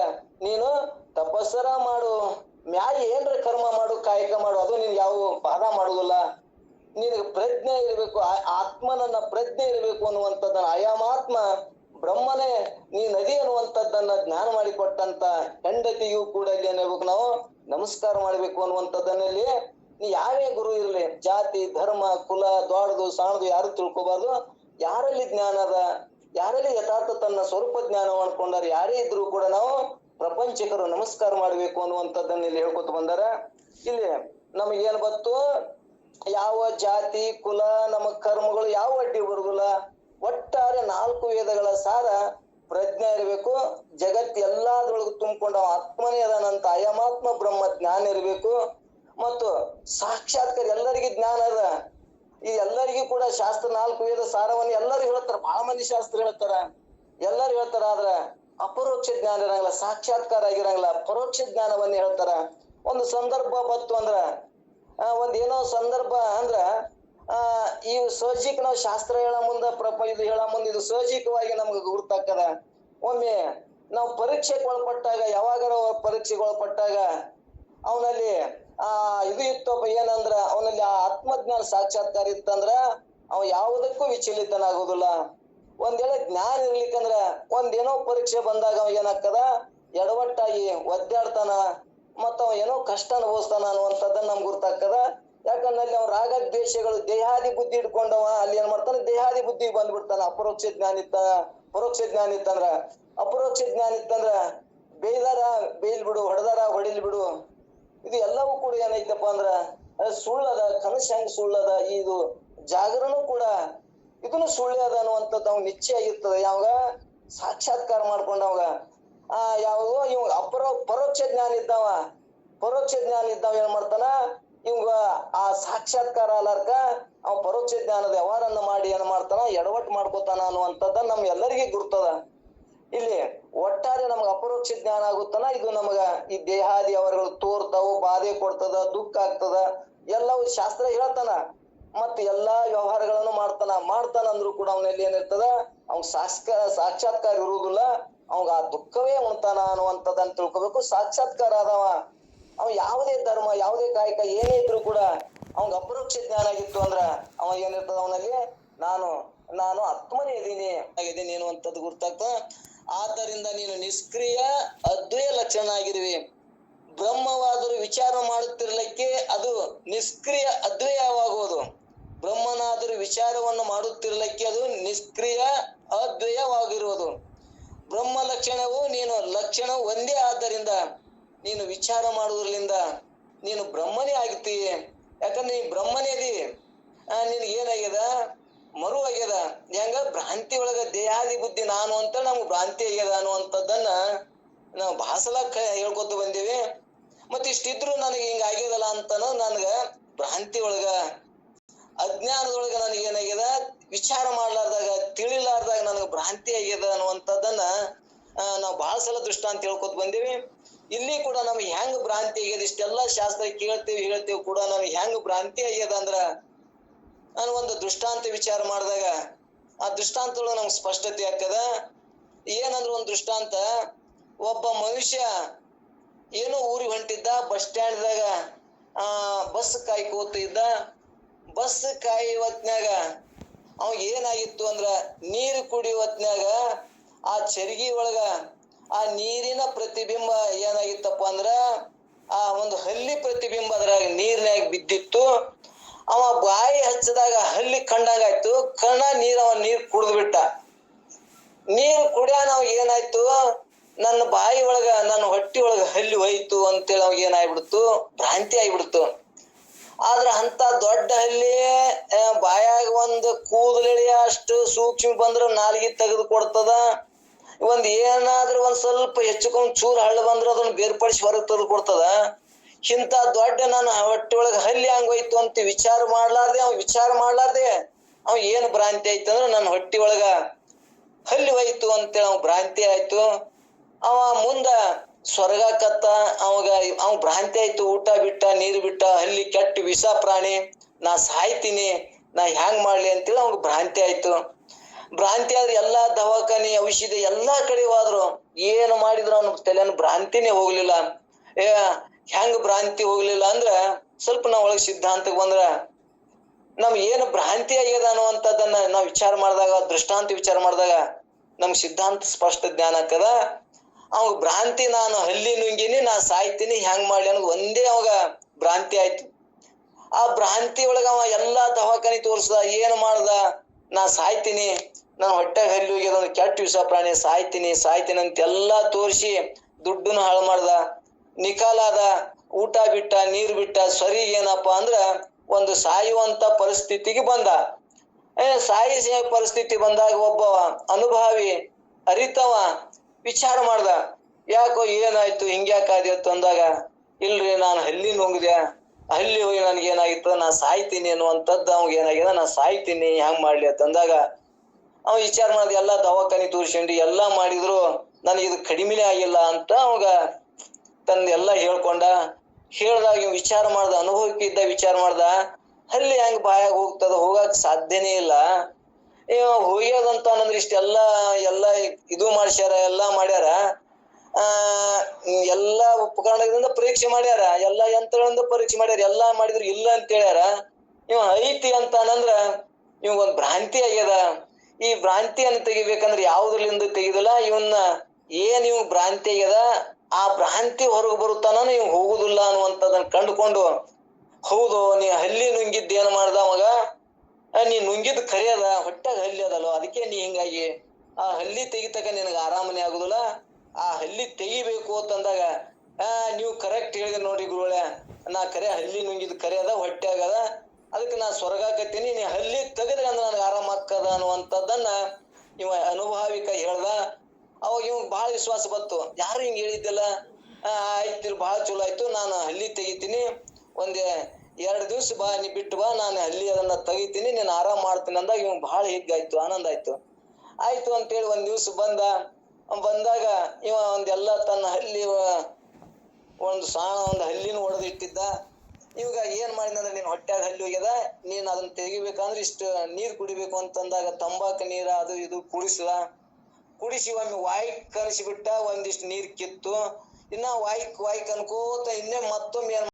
ನೀನು ತಪಸ್ಸರ ಮಾಡು. ಮ್ಯಾಗ ಏನ್ರ ಕರ್ಮ ಮಾಡು, ಕಾಯಕ ಮಾಡು, ಅದು ನೀನ್ ಯಾವ ಬಾಧ ಮಾಡುದಿಲ್ಲ. ನಿನಗೆ ಪ್ರಜ್ಞೆ ಇರಬೇಕು ಆತ್ಮನನ್ನ ಪ್ರಜ್ಞೆ ಇರಬೇಕು ಅನ್ನುವಂಥದ್ದನ್ನ ಅಯಮಾತ್ಮ ಬ್ರಹ್ಮನೇ ನೀ ನದಿ ಅನ್ನುವಂಥದ್ದನ್ನ ಜ್ಞಾನ ಮಾಡಿಕೊಟ್ಟಂತ ಹೆಂಡತಿಯೂ ಕೂಡ ಇಲ್ಲಿ ಏನಾಗ್ಬೇಕು ನಾವು ನಮಸ್ಕಾರ ಮಾಡ್ಬೇಕು ಅನ್ನುವಂಥದ್ದನ್ನಲ್ಲಿ ನೀ ಯಾರೇ ಗುರು ಇರಲಿ, ಜಾತಿ, ಧರ್ಮ, ಕುಲ ದೊಡ್ಡದು ಸಾಣದು, ಯಾರು ತಿಳ್ಕೊಬಾರ್ದು. ಯಾರಲ್ಲಿ ಜ್ಞಾನ ಅದ, ಯಾರಲ್ಲಿ ಯಥಾರ್ಥ ತನ್ನ ಸ್ವರೂಪ ಜ್ಞಾನ ಮಾಡ್ಕೊಂಡಾರ ಯಾರೇ ಇದ್ರು ಕೂಡ ನಾವು ಪ್ರಪಂಚಿಕರು ನಮಸ್ಕಾರ ಮಾಡಬೇಕು ಅನ್ನುವಂಥದ್ದನ್ನ ಇಲ್ಲಿ ಹೇಳ್ಕೊತ ಬಂದಾರ. ಇಲ್ಲಿ ನಮಗೇನು ಬತ್ತು ಯಾವ ಜಾತಿ, ಕುಲ, ನಮ್ಮ ಕರ್ಮಗಳು ಯಾವ ಅಡ್ಡಿ ಬರುದಿಲ್ಲ. ಒಟ್ಟಾರೆ ನಾಲ್ಕು ವೇದಗಳ ಸಾರ ಪ್ರಜ್ಞೆ ಇರಬೇಕು, ಜಗತ್ ಎಲ್ಲಾದ್ರೊಳಗೆ ತುಂಬಿಕೊಂಡ ಆತ್ಮನೇ ಅದಾನಂತ ಅಯಮಾತ್ಮ ಬ್ರಹ್ಮ ಜ್ಞಾನ ಇರಬೇಕು. ಮತ್ತು ಸಾಕ್ಷಾತ್ಕಾರ ಎಲ್ಲರಿಗೂ ಜ್ಞಾನ ಅದ. ಈ ಎಲ್ಲರಿಗೂ ಕೂಡ ಶಾಸ್ತ್ರ ನಾಲ್ಕು ವೇದ ಸಾರವನ್ನು ಎಲ್ಲರೂ ಹೇಳ್ತಾರ. ಬಹಳ ಮಂದಿ ಶಾಸ್ತ್ರ ಹೇಳ್ತಾರ. ಎಲ್ಲರೂ ಹೇಳ್ತಾರ ಆದ್ರ ಅಪರೋಕ್ಷ ಜ್ಞಾನ ಇರಂಗಿಲ್ಲ ಸಾಕ್ಷಾತ್ಕಾರ ಆಗಿರಂಗಿಲ್ಲ ಪರೋಕ್ಷ ಜ್ಞಾನವನ್ನ ಹೇಳ್ತಾರ. ಒಂದು ಸಂದರ್ಭ ಬತ್ತು ಅಂದ್ರ ಒಂದ್ ಏನೋ ಸಂದರ್ಭ ಅಂದ್ರ, ಆ, ಈ ಸಹಜಿಕ ನಾವು ಶಾಸ್ತ್ರ ಹೇಳ ಮುಂದ ಪ್ರಪ ಇದು ಹೇಳ ಮುಂದ, ಇದು ಸಹಜಿಕವಾಗಿ ನಮ್ಗೆ ಗುರುತಾಕದ ಒಮ್ಮೆ ನಾವು ಪರೀಕ್ಷೆಗೆ ಒಳಪಟ್ಟಾಗ ಯಾವಾಗಾರ ಪರೀಕ್ಷೆಗೆ ಒಳಪಟ್ಟಾಗ ಅವನಲ್ಲಿ, ಆ, ಇದು ಇತ್ತಪ್ಪ ಏನಂದ್ರ, ಅವನಲ್ಲಿ ಆ ಆತ್ಮಜ್ಞಾನ ಸಾಕ್ಷಾತ್ಕಾರ ಇತ್ತಂದ್ರ, ಅವ ಯಾವುದಕ್ಕೂ ವಿಚಲಿತನಾಗುದಿಲ್ಲ. ಒಂದ್ ವೇಳೆ ಜ್ಞಾನ ಇರ್ಲಿಕ್ಕಂದ್ರ ಒಂದೇನೋ ಪರೀಕ್ಷೆ ಬಂದಾಗ ಅವ ಏನಾಗ್ತದ? ಎಡವಟ್ಟಾಗಿ ಒದ್ದಾಡ್ತಾನ ಮತ್ತ ಅವ ಏನೋ ಕಷ್ಟ ಅನುಭವಿಸ್ತಾನ ಅನ್ನುವಂಥದ್ದನ್ನ ನಮ್ಗೆ ಗುರ್ತಾಗ್ತದ. ಯಾಕಂದ್ರೆ ಅಲ್ಲಿ ಅವ್ ರಾಗ ದ್ವೇಷಗಳು ದೇಹಾದಿ ಬುದ್ಧಿ ಇಟ್ಕೊಂಡವ ಅಲ್ಲಿ ಏನ್ ಮಾಡ್ತಾನೆ? ದೇಹಾದಿ ಬುದ್ಧಿ ಬಂದ್ಬಿಡ್ತಾನ. ಅಪರೋಕ್ಷ ಜ್ಞಾನ ಇತ್ತ, ಪರೋಕ್ಷ ಜ್ಞಾನ ಇತ್ತಂದ್ರ. ಅಪರೋಕ್ಷ ಜ್ಞಾನ ಇತ್ತಂದ್ರ ಬೇಯ್ದಾರ, ಬೇಯ್ಲ್ ಬಿಡು, ಹೊಡೆದಾರ, ಹೊಡಿಲ್ ಬಿಡು. ಇದು ಎಲ್ಲವೂ ಕೂಡ ಏನೈತಪ್ಪ ಅಂದ್ರ, ಅದ್ ಸುಳ್ಳದ, ಕನಸು ಹೆಂಗ್ ಸುಳ್ಳದ, ಇದು ಜಾಗರನು ಕೂಡ ಇದನ್ನು ಸುಳ್ಳೆ ಅದ ಅನ್ನುವಂಥದ್ದು ಅವ್ನು ನಿಶ್ಚಯ ಯಾವಾಗ? ಸಾಕ್ಷಾತ್ಕಾರ ಮಾಡ್ಕೊಂಡವಾಗ ಆ ಯಾವುದು ಇವ್ ಅಪರ, ಪರೋಕ್ಷ ಜ್ಞಾನ ಇದ್ದಾವ. ಪರೋಕ್ಷ ಜ್ಞಾನ ಇದ್ದಾವ ಏನ್ ಮಾಡ್ತಾನ? ಇವಾಗ ಆ ಸಾಕ್ಷಾತ್ಕಾರ ಅಲಾರ್ಕ ಅವ ಪರೋಕ್ಷ ಜ್ಞಾನದ ವ್ಯವಹಾರನ್ನ ಮಾಡಿ ಏನ್ ಮಾಡ್ತಾನ? ಎಡವಟ್ ಮಾಡ್ಕೋತಾನ ಅನ್ನುವಂಥದ್ದ ನಮ್ ಎಲ್ಲರಿಗೂ ಗುರ್ತದ. ಇಲ್ಲಿ ಒಟ್ಟಾರೆ ನಮ್ಗೆ ಅಪರೋಕ್ಷ ಜ್ಞಾನ ಆಗುತ್ತಲ್ಲ, ಇದು ನಮಗ ಈ ದೇಹಾದಿ ಅವರುಗಳು ತೋರ್ತಾವು, ಬಾಧೆ ಕೊಡ್ತದ, ದುಃಖ ಆಗ್ತದ, ಎಲ್ಲವೂ ಶಾಸ್ತ್ರ ಹೇಳ್ತಾನ. ಮತ್ ಎಲ್ಲಾ ವ್ಯವಹಾರಗಳನ್ನು ಮಾಡ್ತಾನ ಮಾಡ್ತಾನ ಅಂದ್ರೂ ಕೂಡ ಅವನಲ್ಲಿ ಏನಿರ್ತದ? ಅವ್ನ್ ಸಾಕ್ಷ ಸಾಕ್ಷಾತ್ಕಾರ ಇರುವುದಿಲ್ಲ. ಅವಾಗ ಆ ದುಃಖವೇ ಉಣ್ತಾನ ಅನ್ನುವಂಥದ್ದನ್ನ ತಿಳ್ಕೊಬೇಕು. ಸಾಕ್ಷಾತ್ಕಾರ ಆದವ, ಅವ ಯಾವುದೇ ಧರ್ಮ, ಯಾವುದೇ ಕಾಯಕ, ಏನೇ ಇದ್ರು ಕೂಡ ಅವಂಗ ಅಪರೋಕ್ಷ ಜ್ಞಾನ ಆಗಿತ್ತು ಅಂದ್ರ ಅವ ಏನಿರ್ತದ ಅವನಲ್ಲಿ? ನಾನು ನಾನು ಆತ್ಮನೇ ಇದೀನಿ ಆಗಿದ್ದೀನಿ ಅನ್ನುವಂಥದ್ದು ಗುರ್ತಾಗ್ತದ. ಆದ್ದರಿಂದ ನೀನು ನಿಷ್ಕ್ರಿಯ ಅದ್ವಯ ಲಕ್ಷಣ ಆಗಿರುವಿ ಬ್ರಹ್ಮವಾದರೂ ವಿಚಾರ ಮಾಡುತ್ತಿರಲಿಕ್ಕೆ ಅದು ನಿಷ್ಕ್ರಿಯ ಅದ್ವಯವಾಗುವುದು ಬ್ರಹ್ಮನಾದರೂ ವಿಚಾರವನ್ನು ಮಾಡುತ್ತಿರಲಿಕ್ಕೆ ಅದು ನಿಷ್ಕ್ರಿಯ ಅದ್ವಯವಾಗಿರುವುದು. ಬ್ರಹ್ಮ ಲಕ್ಷಣವು ನೀನು ಲಕ್ಷಣ ಒಂದೇ ಆದ್ದರಿಂದ ನೀನು ವಿಚಾರ ಮಾಡುವುದರಿಂದ ನೀನು ಬ್ರಹ್ಮನೇ ಆಗ್ತೀಯ ಯಾಕಂದ್ರೆ ನೀ ಬ್ರಹ್ಮನೇದಿ ಆ, ನಿನಗೆ ಏನಾಗ್ಯದ? ಮರು ಆಗ್ಯದ ಹೆಂಗ ಭ್ರಾಂತಿ ಒಳಗ ದೇಹಾದಿ ಬುದ್ಧಿ ನಾನು ಅಂತ ನಮ್ಗೆ ಭ್ರಾಂತಿ ಆಗ್ಯದ ಅನ್ನುವಂಥದ್ದನ್ನ ನಾವು ಭಾಸಲಕ್ಕ ಹೇಳ್ಕೊತ ಬಂದೀವಿ. ಮತ್ತೆ ಇಷ್ಟಿದ್ರು ನನಗೆ ಹಿಂಗ ಆಗ್ಯದಲ್ಲ ಅಂತನೋ ನನ್ಗ ಭ್ರಾಂತಿ ಒಳಗ ಅಜ್ಞಾನದೊಳಗ ನನಗೆ ಏನಾಗ್ಯದ ವಿಚಾರ ಮಾಡ್ಲಾರ್ದಾಗ, ತಿಳಿಲಾರ್ದಾಗ ನನಗೆ ಭ್ರಾಂತಿ ಆಗ್ಯದ ಅನ್ನುವಂಥದ್ದನ್ನ ನಾವು ಬಹಳ ಸಲ ದೃಷ್ಟಾಂತ ಹೇಳ್ಕೊತ ಬಂದೀವಿ. ಇಲ್ಲಿ ಕೂಡ ನಮ್ಗೆ ಹೆಂಗ್ ಭ್ರಾಂತಿ ಆಗ್ಯದ? ಇಷ್ಟೆಲ್ಲಾ ಶಾಸ್ತ್ರ ಕೇಳ್ತೇವೆ, ಹೇಳ್ತೇವೆ ಕೂಡ ನಮ್ಗೆ ಹೆಂಗ್ ಭ್ರಾಂತಿ ಆಗ್ಯದ ಅಂದ್ರ, ನಾನು ಒಂದು ದೃಷ್ಟಾಂತ ವಿಚಾರ ಮಾಡಿದಾಗ, ಆ ದೃಷ್ಟಾಂತ ನಮ್ಗೆ ಸ್ಪಷ್ಟತೆ ಆಗ್ತದ. ಏನಂದ್ರೆ ಒಂದು ದೃಷ್ಟಾಂತ, ಒಬ್ಬ ಮನುಷ್ಯ ಏನೋ ಊರಿಗೆ ಹೊಂಟಿದ್ದ, ಬಸ್ ಸ್ಟ್ಯಾಂಡ್ದಾಗ, ಆ, ಬಸ್ ಕಾಯ್ಕೋತ ಇದ್ದ ಬಸ್ ಕಾಯಿ ಹೊತ್ನ್ಯಾಗ ಅವ್ ಏನಾಗಿತ್ತು ಅಂದ್ರ ನೀರು ಕುಡಿಯೋ ಆ ಚರ್ಗಿ ಒಳಗ ಆ ನೀರಿನ ಪ್ರತಿಬಿಂಬ ಏನಾಗಿತ್ತಪ್ಪ ಅಂದ್ರ ಆ ಒಂದು ಹಲ್ಲಿ ಪ್ರತಿಬಿಂಬ ಅದ್ರಾಗ ನೀರ್ನ್ಯಾಗ ಬಿದ್ದಿತ್ತು. ಅವ ಬಾಯಿ ಹಚ್ಚದಾಗ ಹಲ್ಲಿ ಕಂಡಂಗಾಯ್ತು, ಕಣ ನೀರ್ ಅವ ನೀರ್ ಕುಡ್ದು ಬಿಟ್ಟ. ನೀರ್ ಕುಡಿಯಾನ ಅವ್ ಏನಾಯ್ತು, ನನ್ನ ಬಾಯಿ ಒಳಗ, ನನ್ನ ಹೊಟ್ಟಿ ಒಳಗ ಹಲ್ಲಿ ಹೋಯ್ತು ಅಂತೇಳಿ ಅವ್ ಏನಾಗ್ಬಿಡ್ತು, ಭ್ರಾಂತಿ ಆಗ್ಬಿಡ್ತು. ಆದ್ರ ಅಂತ ದೊಡ್ಡ ಹಲ್ಲಿ ಬಾಯಾಗ ಒಂದ್ ಕೂದಲಿಳಿಯ ಅಷ್ಟು ಸೂಕ್ಷ್ಮ ಬಂದ್ರ ನಾಲ್ಗಿ ತೆಗೆದು ಕೊಡ್ತದ. ಒಂದ್ ಏನಾದ್ರೂ ಒಂದ್ ಸ್ವಲ್ಪ ಹೆಚ್ಚುಕೊಂಡ್ ಚೂರ್ ಹಳ್ಳ ಬಂದ್ರ ಅದನ್ನ ಬೇರ್ಪಡಿಸಿ ಹೊರಗೆ ತೆಗೆದು ಕೊಡ್ತದ. ಇಂತ ದೊಡ್ಡ ನನ್ನ ಹೊಟ್ಟೆ ಒಳಗ ಹಲ್ಲಿ ಹಂಗೋಯ್ತು ಅಂತ ವಿಚಾರ ಮಾಡ್ಲಾರ್ದೆ, ಅವ್ ವಿಚಾರ ಮಾಡ್ಲಾರ್ದೆ ಅವ್ ಏನ್ ಭ್ರಾಂತಿ ಆಯ್ತು ಅಂದ್ರ ನನ್ನ ಹೊಟ್ಟಿ ಒಳಗ ಹಲ್ಲಿ ಹೋಯ್ತು ಅಂತೇಳಿ ಅವ್ ಭ್ರಾಂತಿ ಆಯ್ತು. ಅವ ಮುಂದ ಸ್ವರ್ಗಕ್ಕತ್ತ ಅವಾಗ ಅವ್ ಭ್ರಾಂತಿ ಆಯ್ತು, ಊಟ ಬಿಟ್ಟ, ನೀರು ಬಿಟ್ಟ ಅಲ್ಲಿ ಕೆಟ್ಟ ವಿಷ ಪ್ರಾಣಿ, ನಾ ಸಾಯ್ತೀನಿ, ನಾ ಹ್ಯಾಂಗ್ ಮಾಡ್ಲಿ ಅಂತೇಳಿ ಅವಾಗ ಭ್ರಾಂತಿ ಆಯ್ತು. ಭ್ರಾಂತಿ ಆದ್ರೆ ಎಲ್ಲಾ ದವಾಖಾನೆ, ಔಷಧಿ ಎಲ್ಲಾ ಕಡೆ ಹೋದ್ರು. ಏನು ಮಾಡಿದ್ರು ಅವ್ನ ತಲೆನ ಭ್ರಾಂತಿನೇ ಹೋಗ್ಲಿಲ್ಲ. ಏ ಹೆಂಗ್ ಭ್ರಾಂತಿ ಹೋಗ್ಲಿಲ್ಲ ಅಂದ್ರ ಸ್ವಲ್ಪ ನಾವ್ ಒಳಗ್ ಸಿದ್ಧಾಂತಕ್ ಬಂದ್ರ ನಮ್ ಏನು ಭ್ರಾಂತಿ ಆಗ್ಯದ ಅನ್ನುವಂಥದ್ದನ್ನ ನಾವ್ ವಿಚಾರ ಮಾಡಿದಾಗ, ದೃಷ್ಟಾಂತ ವಿಚಾರ ಮಾಡಿದಾಗ ನಮ್ ಸಿದ್ಧಾಂತ ಸ್ಪಷ್ಟ ಜ್ಞಾನ ಆಗ್ತದ. ಅವಾಗ ಭ್ರಾಂತಿ ನಾನು ಹಲ್ಲಿ ನುಂಗಿನಿ, ನಾ ಸಾಯ್ತೀನಿ ಹೆಂಗ್ ಮಾಡ್ಲಿ ಅನ್ನೋದು ಒಂದೇ ಅವಾಗ ಭ್ರಾಂತಿ ಆಯ್ತು. ಆ ಭ್ರಾಂತಿ ಒಳಗ ಅವ ಎಲ್ಲಾ ದವಾಖಾನಿ ತೋರ್ಸ್ದ, ಏನ್ ಮಾಡ್ದ? ನಾ ಸಾಯ್ತೀನಿ ನಾನು ಹೊಟ್ಟೆ ಹಲ್ಲಿ ಹೋಗಿ ಕೆಟ್ಟ ವಿಷ ಪ್ರಾಣಿ, ಸಾಯ್ತೀನಿ ಸಾಯ್ತೀನಿ ಅಂತ ಎಲ್ಲಾ ತೋರಿಸಿ ದುಡ್ಡನ್ನು ಹಾಳು ಮಾಡ್ದ. ನಿಕಾಲಾದ ಊಟ ಬಿಟ್ಟ, ನೀರ್ ಬಿಟ್ಟ, ಸರಿ ಏನಪ್ಪಾ ಅಂದ್ರ ಒಂದು ಸಾಯುವಂತ ಪರಿಸ್ಥಿತಿಗೆ ಬಂದ. ಏ, ಸಾಯಿಸಿ ಪರಿಸ್ಥಿತಿ ಬಂದಾಗ ಒಬ್ಬ ಅನುಭವಿ ಅರಿತವ ವಿಚಾರ ಮಾಡ್ದ. ಯಾಕೋ ಏನಾಯ್ತು? ಹಿಂಗ್ಯಾಕಾದ್ಯತ್ತು ಅಂದಾಗ ಇಲ್ರಿ, ನಾನು ಹಲ್ಲಿ ನುಂಗ್ದೆ ಹಲ್ಲಿ ಹೋಗಿ ನನ್ಗೆ ಏನಾಗಿತ್ತು ನಾ ಸಾಯ್ತೀನಿ ಅನ್ನುವಂಥದ್ದು ಅವ್ಗೆ ಏನಾಗಿದೆ ನಾ ಸಾಯ್ತೀನಿ ಹೆಂಗ್ ಮಾಡ್ಲಿ ಅಂತಂದಾಗ ಅವ ವಿಚಾರ ಮಾಡಿದ, ಎಲ್ಲಾ ದವಾಖಾನಿ ತೋರಿಸ್ಕೊಂಡು ಎಲ್ಲಾ ಮಾಡಿದ್ರು, ನನಗೆ ಇದು ಕಡಿಮೆನೇ ಆಗಿಲ್ಲ ಅಂತ ಅವಾಗ ತಂದ ಎಲ್ಲಾ ಹೇಳ್ಕೊಂಡ, ಹೇಳ್ದಾಗ ವಿಚಾರ ಮಾಡ್ದ, ಅನುಭವಕ್ಕೆ ಇದ್ದ ವಿಚಾರ ಮಾಡ್ದ ಅಲ್ಲಿ ಹೆಂಗ್ ಬಾಯಾಗ ಹೋಗ್ತದ, ಹೋಗಕ್ ಸಾಧ್ಯನೇ ಇಲ್ಲ. ಹೋಗ್ಯದಂತ ಅನ್ನಂದ್ರೆ ಇಷ್ಟೆಲ್ಲ, ಎಲ್ಲ ಇದು ಮಾಡ್ಸ್ಯಾರ, ಎಲ್ಲಾ ಮಾಡ್ಯಾರ. ಆ, ಎಲ್ಲಾ ಉಪಕರಣಗಳಿಂದ ಪರೀಕ್ಷೆ ಮಾಡ್ಯಾರ, ಎಲ್ಲಾ ಯಂತ್ರಗಳಿಂದ ಪರೀಕ್ಷೆ ಮಾಡ್ಯಾರ, ಎಲ್ಲಾ ಮಾಡಿದ್ರು ಇಲ್ಲ ಅಂತ ಹೇಳ್ಯಾರ. ಇವ ಐತಿ ಅಂತ ಅನ್ನಂದ್ರ ಇವಂಗೊಂದ್ ಭ್ರಾಂತಿ ಆಗ್ಯದ. ಈ ಭ್ರಾಂತಿಯನ್ನು ತೆಗಿಬೇಕಂದ್ರೆ ಯಾವ್ದ್ರಲಿಂದ ತೆಗಿದಿಲ್ಲ, ಇವನ್ನ ಏನ್ ಇವ್ ಭ್ರಾಂತಿ ಆಗ್ಯದ, ಆ ಭ್ರಾಂತಿ ಹೊರಗೆ ಬರುತ್ತಾನ ಇವ್ ಹೋಗುದಿಲ್ಲ ಅನ್ನುವಂಥದ್ದನ್ನ ಕಂಡುಕೊಂಡು, ಹೌದು, ನೀ ಹಲ್ಲಿ ನುಂಗಿದ್ದೇನ್ ಮಾಡ್ದ ಅವಾಗ ನೀ ನುಂಗಿದ್ ಖರೆ ಅದ ಹೊಟ್ಟಾಗ ಹಲ್ಲಿ ಅದಲ್ಲ ಅದಕ್ಕೆ ನೀ ಹಿಂಗಾಗಿ, ಆ ಹಲ್ಲಿ ತೆಗಿತಕ ನಿನಗ ಆರಾಮನೆ ಆಗುದಿಲ್ಲ. ಆ ಹಲ್ಲಿ ತೆಗಿಬೇಕು ಅಂತಂದಾಗ, ಆ, ನೀವು ಕರೆಕ್ಟ್ ಹೇಳಿದ್ರಿ ನೋಡಿ ಗುರುಳೆ ನಾ ಕರೆ ಹಲ್ಲಿ ನುಂಗಿದ್ ಕರೆ ಅದ, ಹೊಟ್ಯಾಗ ಅದ. ಅದಕ್ಕೆ ನಾ ಸ್ವರ್ಗಾಕತ್ತೀನಿ ನೀ ಹಲ್ಲಿ ತೆಗೆದ್ರೆ ಅಂದ್ರೆ ನನಗೆ ಆರಾಮ ಆಕ್ಕದ ಅನ್ನುವಂಥದ್ದನ್ನ ಇವ ಅನುಭಾವಿಕ ಹೇಳ್ದ. ಅವಾಗ ಇವ್ ಬಹಳ ವಿಶ್ವಾಸ ಬಂತು. ಯಾರು ಹಿಂಗ್ ಹೇಳಿದ್ದಿಲ್ಲ? ಆಯ್ತು ಬಹಳ ಚಲೋ ಆಯ್ತು, ನಾನು ಹಲ್ಲಿ ತೆಗಿತೀನಿ. ಒಂದ್ ಎರಡ್ ದಿವ್ಸ ಬಾ, ನೀ ಬಿಟ್ಟು ಬಾ, ನಾನು ಅಲ್ಲಿ ಅದನ್ನ ತೆಗಿತೀನಿ, ನೀನ್ ಆರಾಮ್ ಮಾಡ್ತೀನಿ ಅಂದಾಗ ಇವ್ ಬಹಳ ಹಿಗ್ಗಾಯ್ತು ಆನಂದ ಆಯ್ತು. ಆಯ್ತು ಅಂತೇಳಿ ಒಂದ್ ದಿವ್ಸ ಬಂದ, ಬಂದಾಗ ಇವ ಒಂದೆಲ್ಲ ತನ್ನ ಹಲ್ಲಿ, ಒಂದು ಸಾಣ, ಒಂದು ಹಲ್ಲಿನ ಒಡೆದು ಇಟ್ಟಿದ್ದ ಇವಾಗ ಏನ್ ಮಾಡಿದಂದ್ರೆ ನೀನ್ ಹೊಟ್ಟ್ಯಾಗ ಹಲ್ಲಿ ಹೋಗ್ಯದ, ನೀನ್ ಅದನ್ನ ತೆಗಿಬೇಕಂದ್ರೆ ಇಷ್ಟು ನೀರ್ ಕುಡಿಬೇಕು ಅಂತಂದಾಗ ತಂಬಾಕು ನೀರ ಅದು ಇದು ಕುಡಿಸಿದ ಕುಡಿಸಿ ಒಮ್ಮೆ ವಾಯ್ ಕರೆಸಿ ಬಿಟ್ಟ ಒಂದಿಷ್ಟು ನೀರ್ ಕಿತ್ತು. ಇನ್ನ ವಾಯ್ ವಾಯ್ ಕನ್ಕೋತ ಇನ್ನೇ ಮತ್ತೊಮ್ಮೆ ಏನ್